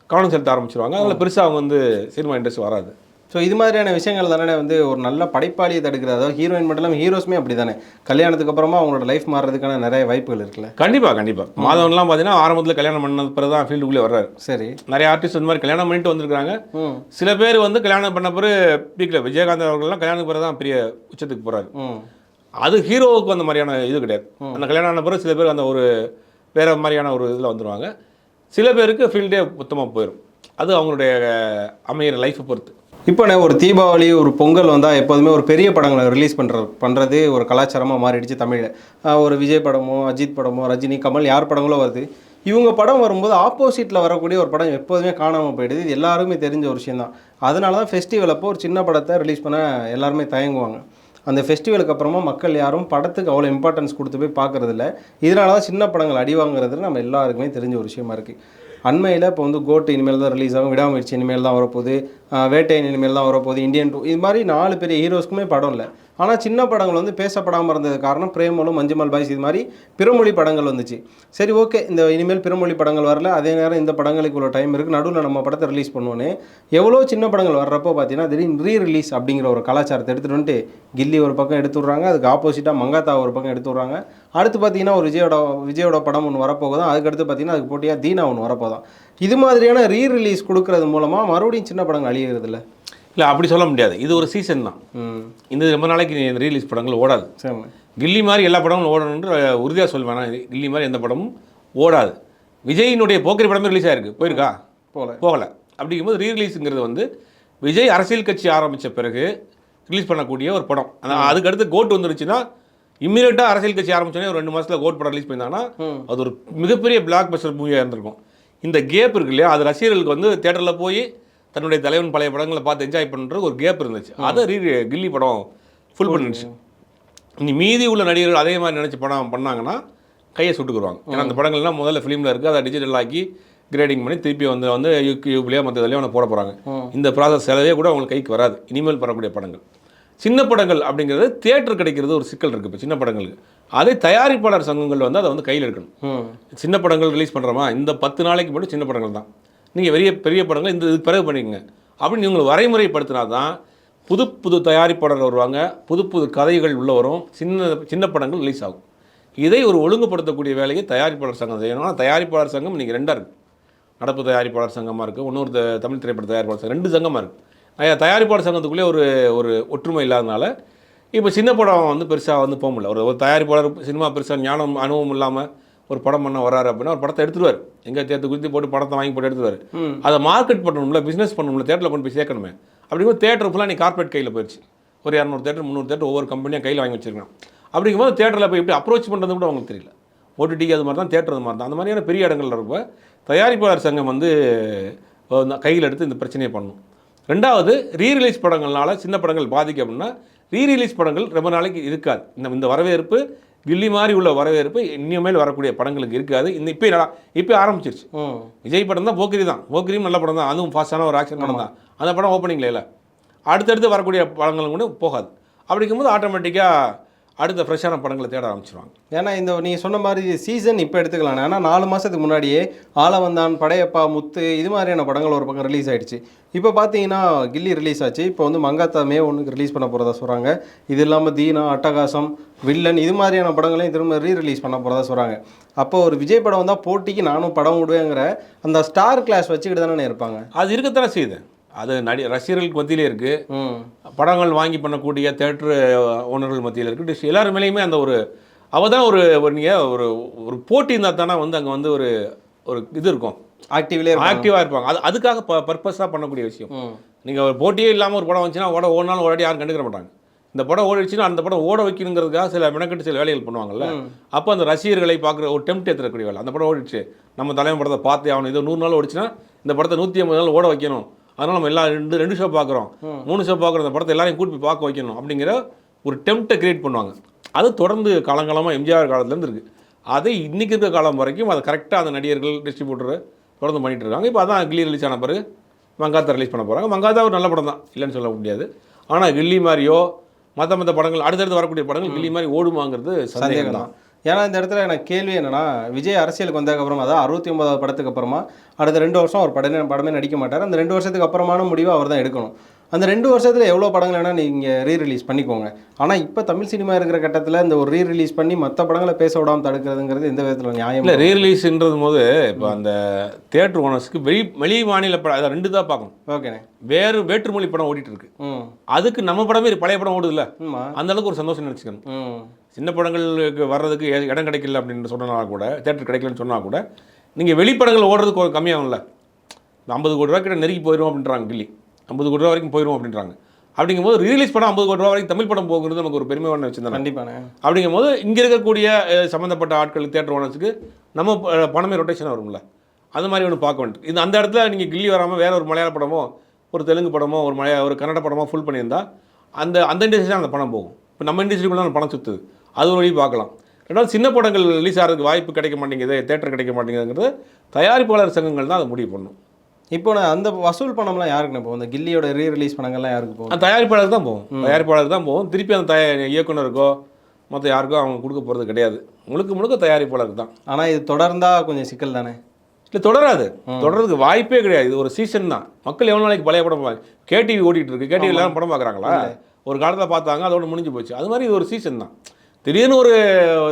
கவனம் செலுத்த ஆரம்பிச்சிருவாங்க. அதில் பெருசாக அவங்க வந்து சினிமா இண்டஸ்ட்ரி வராது. ஸோ இது மாதிரியான விஷயங்கள் தானே வந்து ஒரு நல்ல படைப்பாளியை தடுக்கிறது அதாவது ஹீரோயின் மட்டும் இல்லாமல் ஹீரோஸுமே அப்படி தானே கல்யாணத்துக்கு அப்புறமா அவங்களோட லைஃப் மாறுறதுக்கான நிறைய வாய்ப்புகள் இருக்குல்ல? கண்டிப்பாக கண்டிப்பாக மாதவன்லாம் பார்த்தீங்கன்னா ஆரம்பத்தில் கல்யாணம் பண்ணது பிறகு தான் ஃபீல்டுக்குள்ளே வர்றாரு. சரி. நிறைய ஆர்டிஸ்ட் இந்த மாதிரி கல்யாணம் பண்ணிட்டு வந்திருக்காங்க சில பேர் வந்து கல்யாணம் பண்ண பிறகு பீக்கில் விஜயகாந்த் அவர்கள்லாம் கல்யாணத்துக்கு பிறகு தான் பெரிய உச்சத்துக்கு போகிறாரு அது ஹீரோவுக்கு அந்த மாதிரியான இது கிடையாது. அந்த கல்யாணம் ஆன பிறகு சில பேர் அந்த ஒரு வேற மாதிரியான ஒரு இதில் வந்துடுவாங்க சில பேருக்கு ஃபீல்டே மொத்தமாக போயிடும் அது அவங்களுடைய அமையிற லைஃப்பை பொறுத்து. இப்போ ஒரு தீபாவளி ஒரு பொங்கல் வந்தால் எப்போதுமே ஒரு பெரிய படங்களை ரிலீஸ் பண்ணுற பண்ணுறது ஒரு கலாச்சாரமாக மாறிடுச்சு தமிழில். ஒரு விஜய் படமோ அஜித் படமோ ரஜினி கமல் யார் படங்களோ வருது. இவங்க படம் வரும்போது ஆப்போசிட்டில் வரக்கூடிய ஒரு படம் எப்போதுமே காணாமல் போயிடுது. இது எல்லாருமே தெரிஞ்ச ஒரு விஷயம் தான் அதனால தான் ஃபெஸ்டிவல் அப்போ ஒரு சின்ன படத்தை ரிலீஸ் பண்ண எல்லாருமே தயங்குவாங்க. அந்த ஃபெஸ்டிவலுக்கு அப்புறமா மக்கள் யாரும் படத்துக்கு அவ்வளோ இம்பார்ட்டன்ஸ் கொடுத்து போய் பார்க்குறதில்ல. இதனால தான் சின்ன படங்கள் அடிவாங்குறது நம்ம எல்லாருக்குமே தெரிஞ்ச ஒரு விஷயமா இருக்குது அண்மையில் இப்போ வந்து கோட் இனிமேல் தான் ரிலீஸ் ஆகும் விடாமுயற்சி இனிமேல் தான் வரப்போகுது வேட்டையன் இனிமேல் தான் வரப்போகுது இந்தியன் டூ இது மாதிரி நாலு பெரிய ஹீரோஸ்க்குமே படம் இல்லை. ஆனால் சின்ன படங்கள் வந்து பேசப்படாமல் இருந்தது காரணம் பிரேமலும் மஞ்சுமல் பாய்ஸ் இது மாதிரி பிறமொழி படங்கள் வந்துச்சு. சரி ஓகே இந்த இனிமேல் பிறமொழி படங்கள் வரல அதே நேரம் இந்த படங்களுக்கு இவ்வளோ டைம் இருக்குது நடுவில் நம்ம படத்தை ரிலீஸ் பண்ணுவோன்னு எவ்வளோ சின்ன படங்கள் வர்றப்போ பார்த்தீங்கன்னா திடீர்னு ரீ ரிலீஸ் அப்படிங்கிற ஒரு கலாச்சாரத்தை எடுத்துகிட்டு வந்துட்டு கில்லி ஒரு பக்கம் எடுத்து விட்றாங்க அதுக்கு ஆப்போசிட்டாக மங்காத்தா ஒரு பக்கம் எடுத்து விட்றாங்க. அடுத்து பார்த்தீங்கன்னா ஒரு விஜயோட விஜயோட படம் ஒன்று வரப்போகுதான் அதுக்கடுத்து பார்த்தீங்கன்னா அதுக்கு போட்டியாக தீனா ஒன்று வரப்போதான் இது மாதிரியான ரீ ரிலீஸ் கொடுக்கறது மூலமாக மறுபடியும் சின்ன படங்கள் அழியிறது இல்லை அப்படி சொல்ல முடியாது. இது ஒரு சீசன் தான். இந்த ரொம்ப நாளைக்கு ரீலீஸ் படங்கள் ஓடாது. கில்லி மாதிரி எல்லா படமும் ஓடணுன்ற உறுதியாக சொல்வேன் நான் கில்லி மாதிரி எந்த படமும் ஓடாது. விஜயினுடைய போக்கிரி படமே ரிலீஸ் ஆயிருக்கு. போயிருக்கா? போல போகலை. அப்படிங்கும்போது ரீரிலீஸுங்கிறது வந்து விஜய் அரசியல் கட்சி ஆரம்பித்த பிறகு ரிலீஸ் பண்ணக்கூடிய ஒரு படம். ஆனால் அதுக்கு அடுத்து கோட் வந்துருச்சுன்னா இம்மீடியட்டாக அரசியல் கட்சி ஆரம்பிச்சோடனே ஒரு ரெண்டு மாதத்தில் கோட் படம் ரிலீஸ் பண்ணியிருந்தாங்கன்னா. அது ஒரு மிகப்பெரிய பிளாக் பஸ்டர் மூவியாக இருந்திருக்கும். இந்த கேப் இருக்கு இல்லையா? அது ரசிகர்களுக்கு வந்து தேட்டரில் போய் தன்னுடைய தலைவன் பழைய படங்களை பார்த்து என்ஜாய் பண்ணுற ஒரு கேப் இருந்துச்சு. அதை ரீ கில்லி படம் ஃபுல் பண்ணிடுச்சு. இனி மீதி உள்ள நடிகர்கள் அதே மாதிரி நினச்சி படம் பண்ணாங்கன்னா கையை சுட்டுக்குருவாங்க. ஏன்னா அந்த படங்கள்லாம் முதல்ல ஃபிலிமில் இருக்குது அதை டிஜிட்டல் ஆக்கி கிரேடிங் பண்ணி திருப்பி வந்து வந்து யூபிலேயோ மற்ற இதுலையோ அவனை போட போகிறாங்க. இந்த ப்ராசஸ் செலவே கூட அவங்களுக்கு கைக்கு வராது. இனிமேல் வரக்கூடிய படங்கள். சின்ன படங்கள் அப்படிங்கிறது தியேட்டர் கிடைக்கிறது ஒரு சிக்கல் இருக்குது இப்போ சின்ன படங்களுக்கு. அதே தயாரிப்பாளர் சங்கங்கள் வந்து அதை வந்து கையில் எடுக்கணும். சின்ன படங்கள் ரிலீஸ் பண்ணுறோமா இந்த பத்து நாளைக்கு மட்டும் சின்ன படங்கள் தான். நீங்கள் பெரிய பெரிய படங்கள் இந்த இதுக்கு பிறகு பண்ணிக்கங்க. அப்படின்னு இவங்களை வரைமுறைப்படுத்தினா தான் புது புது தயாரிப்பாளர்கள் வருவாங்க புது புது கதைகள் உள்ள வரும் சின்ன சின்ன படங்கள் ரிலீஸ் ஆகும். இதை ஒரு ஒழுங்குபடுத்தக்கூடிய வேலையை தயாரிப்பாளர் சங்கம் செய்யணும். ஆனால் தயாரிப்பாளர் சங்கம் நீங்கள் ரெண்டாக இருக்குது நடப்பு தயாரிப்பாளர் சங்கமாக இருக்குது இன்னொரு தமிழ் திரைப்பட தயாரிப்பாளர் சங்கம் ரெண்டு சங்கமாக இருக்குது தயாரிப்பாளர் சங்கத்துக்குள்ளே ஒரு ஒரு ஒற்றுமை இல்லாதனால இப்போ சின்ன படம் வந்து பெருசாக வந்து போக முடியல. ஒரு ஒரு தயாரிப்பாளர் சினிமா பெருசாக ஞானம் அனுபவம் இல்லாமல் ஒரு படம் பண்ண வராரு அப்படின்னா ஒரு படத்தை எடுத்துருவார் எங்கே தேர்த்து குறித்து போட்டு படத்தை வாங்கி போட்டு எடுத்துருவார் அதை மார்க்கெட் பண்ணணும்ல பிஸ்னஸ் பண்ணணும்ல தேட்டரில் கொண்டு போய் சேர்க்கணுமே. அப்படிங்கும்போது தேட்டர் ஃபுல்லாக நீ கார்பரேட் கையில் போயிடுச்சு ஒரு இரநூறு தேட்டர் முந்நூறு தேட்டர் ஒவ்வொரு கம்பெனியாக கையில் வாங்கி வச்சிருக்கான் அப்படிங்கும்போது தேட்டரில் போய் எப்படி அப்ரோச் பண்ணுறது கூட அவங்களுக்கு தெரியல. ஓடிடி அது மாதிரி தான் தேட்டர் அது மாதிரி தான். அந்த மாதிரியான பெரிய இடங்கள்ல இருப்ப தயாரிப்பாளர் சங்கம் வந்து கையில் எடுத்து இந்த பிரச்சனையை பண்ணணும். ரெண்டாவது ரீரிலீஸ் படங்கள்னால சின்ன படங்கள் பாதிக்கும் அப்படின்னா ரீரிலீஸ் படங்கள் ரொம்ப நாளைக்கு இருக்காது. இந்த இந்த வரவேற்பு கில்லி மாதிரி உள்ள வரவேற்பு இனிமேல் வரக்கூடிய படங்களுக்கு இருக்காது. இந்த இப்போ இப்போ ஆரம்பிச்சிருச்சு. விஜய் படம் தான் போக்கிரி தான். போக்கிரியும் நல்ல படம் தான். அதுவும் ஃபாஸ்டான ஒரு ஆக்ஷன் படம் தான். அந்த படம் ஓப்பனிங்கில் இல்லை. அடுத்தடுத்து வரக்கூடிய படங்களும் கூட போகாது. அப்படிங்கும்போது ஆட்டோமேட்டிக்காக அடுத்த ஃப்ரெஷ்ஷான படங்களை தேட ஆரம்பிச்சிருவாங்க. ஏன்னா இந்த நீங்கள் சொன்ன மாதிரி சீசன் இப்போ எடுத்துக்கலாம் ஏன்னா நாலு மாதத்துக்கு முன்னாடியே ஆலவந்தான் படையப்பா முத்து இது மாதிரியான படங்கள் ஒரு பக்கம் ரிலீஸ் ஆயிடுச்சு. இப்போ பார்த்தீங்கன்னா கில்லி ரிலீஸ் ஆச்சு. இப்போ வந்து மங்காத்தா மே ஒன்றுக்கு ரிலீஸ் பண்ண போகிறதா சொல்கிறாங்க இது இல்லாமல் தீனா அட்டகாசம் வில்லன் இது மாதிரியான படங்களையும் திரும்ப ரீ ரிலீஸ் பண்ண போகிறதா சொல்கிறாங்க அப்போ ஒரு விஜய் படம் வந்தால் போட்டிக்கு நானும் படம் விடுவேங்கிற அந்த ஸ்டார் கிளாஸ் வச்சுக்கிட்டு தானே இருப்பாங்க. அது இருக்கத்தானே செய்யுது. அது நடி ரசிகர்களுக்கு மத்தியிலே இருக்குது படங்கள் வாங்கி பண்ணக்கூடிய தேட்டர் ஓனர்கள் மத்தியில் இருக்குது எல்லார் மேலேயுமே அந்த ஒரு அவள் தான் ஒரு நீங்கள் ஒரு ஒரு போட்டி இருந்தால் தானே வந்து அங்கே வந்து ஒரு ஒரு இது இருக்கும். ஆக்டிவ்லேயே ஆக்டிவாக இருப்பாங்க. அது அதுக்காக ப பர்பஸாக பண்ணக்கூடிய விஷயம். நீங்கள் ஒரு போட்டியே இல்லாமல் ஒரு படம் வந்துச்சுன்னா ஓட ஓடினாலும் ஓடி யாரும் கண்டுக்கிற மாட்டாங்க. இந்த படம் ஓடிடுச்சுன்னா அந்த படம் ஓட வைக்கணுங்கிறதுக்காக சில மெனக்கெட்டு சில வேலைகள் பண்ணுவாங்கல்ல. அப்போ அந்த ரசிகர்களை பார்க்குற ஒரு டெம்ட் ஏற்றக்கூடிய வேலை. அந்த படம் ஓடிடுச்சு. நம்ம தலைவன் படத்தை பார்த்தே ஆகணும். இது நூறு நாள் ஓடிச்சுன்னா இந்த படத்தை நூற்றி ஐம்பது நாள் ஓட வைக்கணும். அதனால் நம்ம எல்லாம் ரெண்டு ரெண்டு ஷோ பார்க்குறோம். மூணு ஷோ பார்க்குறோம். இந்த படத்தை எல்லாரையும் கூட்டி போய் பார்க்க வைக்கணும் அப்படிங்கிற ஒரு டெம்ட்டை கிரியேட் பண்ணுவாங்க. அது தொடர்ந்து காலங்காலமாக எம்ஜிஆர் காலத்துலேருந்து இருக்குது அதை இன்னைக்கு இருக்க காலம் வரைக்கும் அதை கரெக்டாக அந்த நடிகர்கள் டிஸ்ட்ரிபியூட்டர் தொடர்ந்து பண்ணிட்டு இருக்காங்க. இப்போ அதான் கில்லி ரிலீஸ் ஆன பிறகு மங்காத்தா ரிலீஸ் பண்ண போகிறாங்க மங்காத்தா ஒரு நல்ல படம் தான். இல்லைன்னு சொல்ல முடியாது. ஆனால் கில்லி மாதிரியோ மற்ற மற்ற படங்கள் அடுத்தடுத்து வரக்கூடிய படங்கள் கில்லி மாதிரி ஓடுமாங்கிறது சந்தேகம் தான். ஏன்னா இந்த இடத்துல எனக்கு கேள்வி என்னென்னா விஜய் அரசியலுக்கு வந்ததுக்கப்புறம் அதாவது அறுபத்தி ஒன்பதாவது படத்துக்கு அப்புறமா அடுத்த ரெண்டு வருஷம் அவர் படமே படமே நடிக்க மாட்டார். அந்த ரெண்டு வருஷத்துக்கு அப்புறமான முடிவை அவர் தான் எடுக்கணும். அந்த ரெண்டு வருஷத்தில் எவ்வளோ படங்கள் வேணால் நீங்கள் ரீ ரிலீஸ் பண்ணிக்கோங்க. ஆனால் இப்போ தமிழ் சினிமா இருக்கிற கட்டத்தில் இந்த ஒரு ரீ ரிலீஸ் பண்ணி மற்ற படங்களை பேச விடாமல் தடுக்கிறதுங்கிறது எந்த விதத்தில் நியாயம் இல்லை. ரீ ரிலீஸ்ன்றது போது இப்போ அந்த தியேட்டர் ஓனர்ஸ்க்கு வெளி வெளி மாநில படம் அதை ரெண்டு தான் பார்க்கணும். ஓகேண்ணே வேறு வேற்றுமொழி படம் ஓடிட்டு இருக்கு. அதுக்கு நம்ம படமே பழைய படம் ஓடுதுல்ல. அந்த அளவுக்கு ஒரு சந்தோஷம் நினச்சிக்கணும். சின்ன படங்களுக்கு வர்றதுக்கு இடம் கிடைக்கல அப்படின்னு சொன்னா கூட தேட்டர் கிடைக்கலன்னு சொன்னால் கூட நீங்கள் வெளிப்படங்கள் ஓடுறதுக்கு கம்மியாகும்ல. ஐம்பது கோடி ரூபா கிட்ட நெருக்கி போயிடும் அப்படின்றாங்க கில்லி. ஐம்பது கோடி ரூபா வரைக்கும் போயிடும் அப்படின்றாங்க. அப்படிங்கும்போது ரிலீஸ் படம் ஐம்பது கோடி ரூபா வரைக்கும் தமிழ் படம் போகுறது நமக்கு ஒரு பெருமையான வச்சிருந்தாங்க கண்டிப்பாண்ணே அப்படிங்கும்போது இங்கே இருக்கக்கூடிய சம்மந்தப்பட்ட ஆட்கள் தேட்டர் ஓனர்ஸுக்கு நம்ம பணமே ரொட்டேஷன் வரும்ல. அந்த மாதிரி ஒன்று பார்க்க வேண்டியது இது அந்த இடத்துல நீங்கள் கில்லி வராமல் வேற ஒரு மலையாள படமோ ஒரு தெலுங்கு படமோ ஒரு மலையா ஒரு கன்னட படமோ ஃபுல் பண்ணியிருந்தா அந்த அந்த இண்டஸ்ட்ரி தான் அந்த பணம் போகும். இப்போ நம்ம இண்டஸ்ட்ரிக்குள்ள அந்த பணம் சுற்றுது அது ஒரு வழி பார்க்கலாம். ரெண்டாவது சின்ன படங்கள் ரிலீஸ் ஆகிறதுக்கு வாய்ப்பு கிடைக்க மாட்டேங்குது தேட்டர் கிடைக்க மாட்டேங்குதுங்கிறது தயாரிப்பாளர் சங்கங்கள் தான் அதை முடிவு பண்ணும் இப்போ நான் அந்த வசூல் பணம்லாம் யாருக்குண்ணே போகும் இந்த கில்லியோட ரீ ரிலீஸ் பணங்கள்லாம் யாருக்கு போகும் அந்த தயாரிப்பாளர் தான் போகும். தயாரிப்பாளர் தான் போகும். திருப்பி அந்த தய இயக்குனருக்கோ மற்ற யாருக்கோ அவங்க கொடுக்க போகிறது கிடையாது. முழுக்க முழுக்க தயாரிப்பாளருக்கு தான். ஆனால் இது தொடர்ந்தா கொஞ்சம் சிக்கல் தானே? இல்லை தொடராது. தொடர்றதுக்கு வாய்ப்பே கிடையாது. இது ஒரு சீசன் தான். மக்கள் எவ்வளோ நாளைக்கு பழைய படம் கேடிவி ஓடிட்டு இருக்கு. கேடிவி எல்லாரும் படம் பார்க்குறாங்களா? ஒரு காலத்தில் பார்த்தாங்க அதோட முடிஞ்சு போச்சு. அது மாதிரி இது ஒரு சீசன் தான். திடீர்னு ஒரு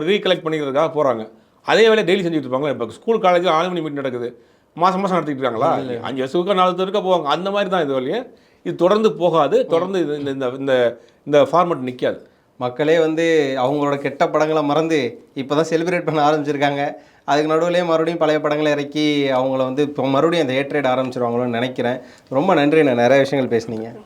ரீகலெக்ட் பண்ணிக்கிறதுக்காக போகிறாங்க அதே வேலையை டெய்லி செஞ்சுட்டு இருப்பாங்களா? இப்போ ஸ்கூல் காலேஜில் ஆலு மணி மீட் நடக்குது. மாதம் மாதம் நடத்திட்டு இருக்காங்களா அஞ்சு வருஷத்துக்கு நாலு வருஷத்துக்கு போவாங்க. அந்த மாதிரி தான் இது வழியே. இது தொடர்ந்து போகாது. தொடர்ந்து இது இந்த- இந்த இந்த இந்த ஃபார்மட் நிற்காது மக்களே வந்து அவங்களோட கெட்ட படங்களை மறந்து இப்போ தான் செலிப்ரேட் பண்ண ஆரம்பிச்சிருக்காங்க. அதுக்கு நடுவுலேயே மறுபடியும் பழைய படங்களை இறக்கி அவங்கள வந்து இப்போ மறுபடியும் அந்த ஹேட்ரேட் ஆரம்பிச்சிருவாங்களோன்னு நினைக்கிறேன். ரொம்ப நன்றி நான் நிறைய விஷயங்கள் பேசுனீங்க.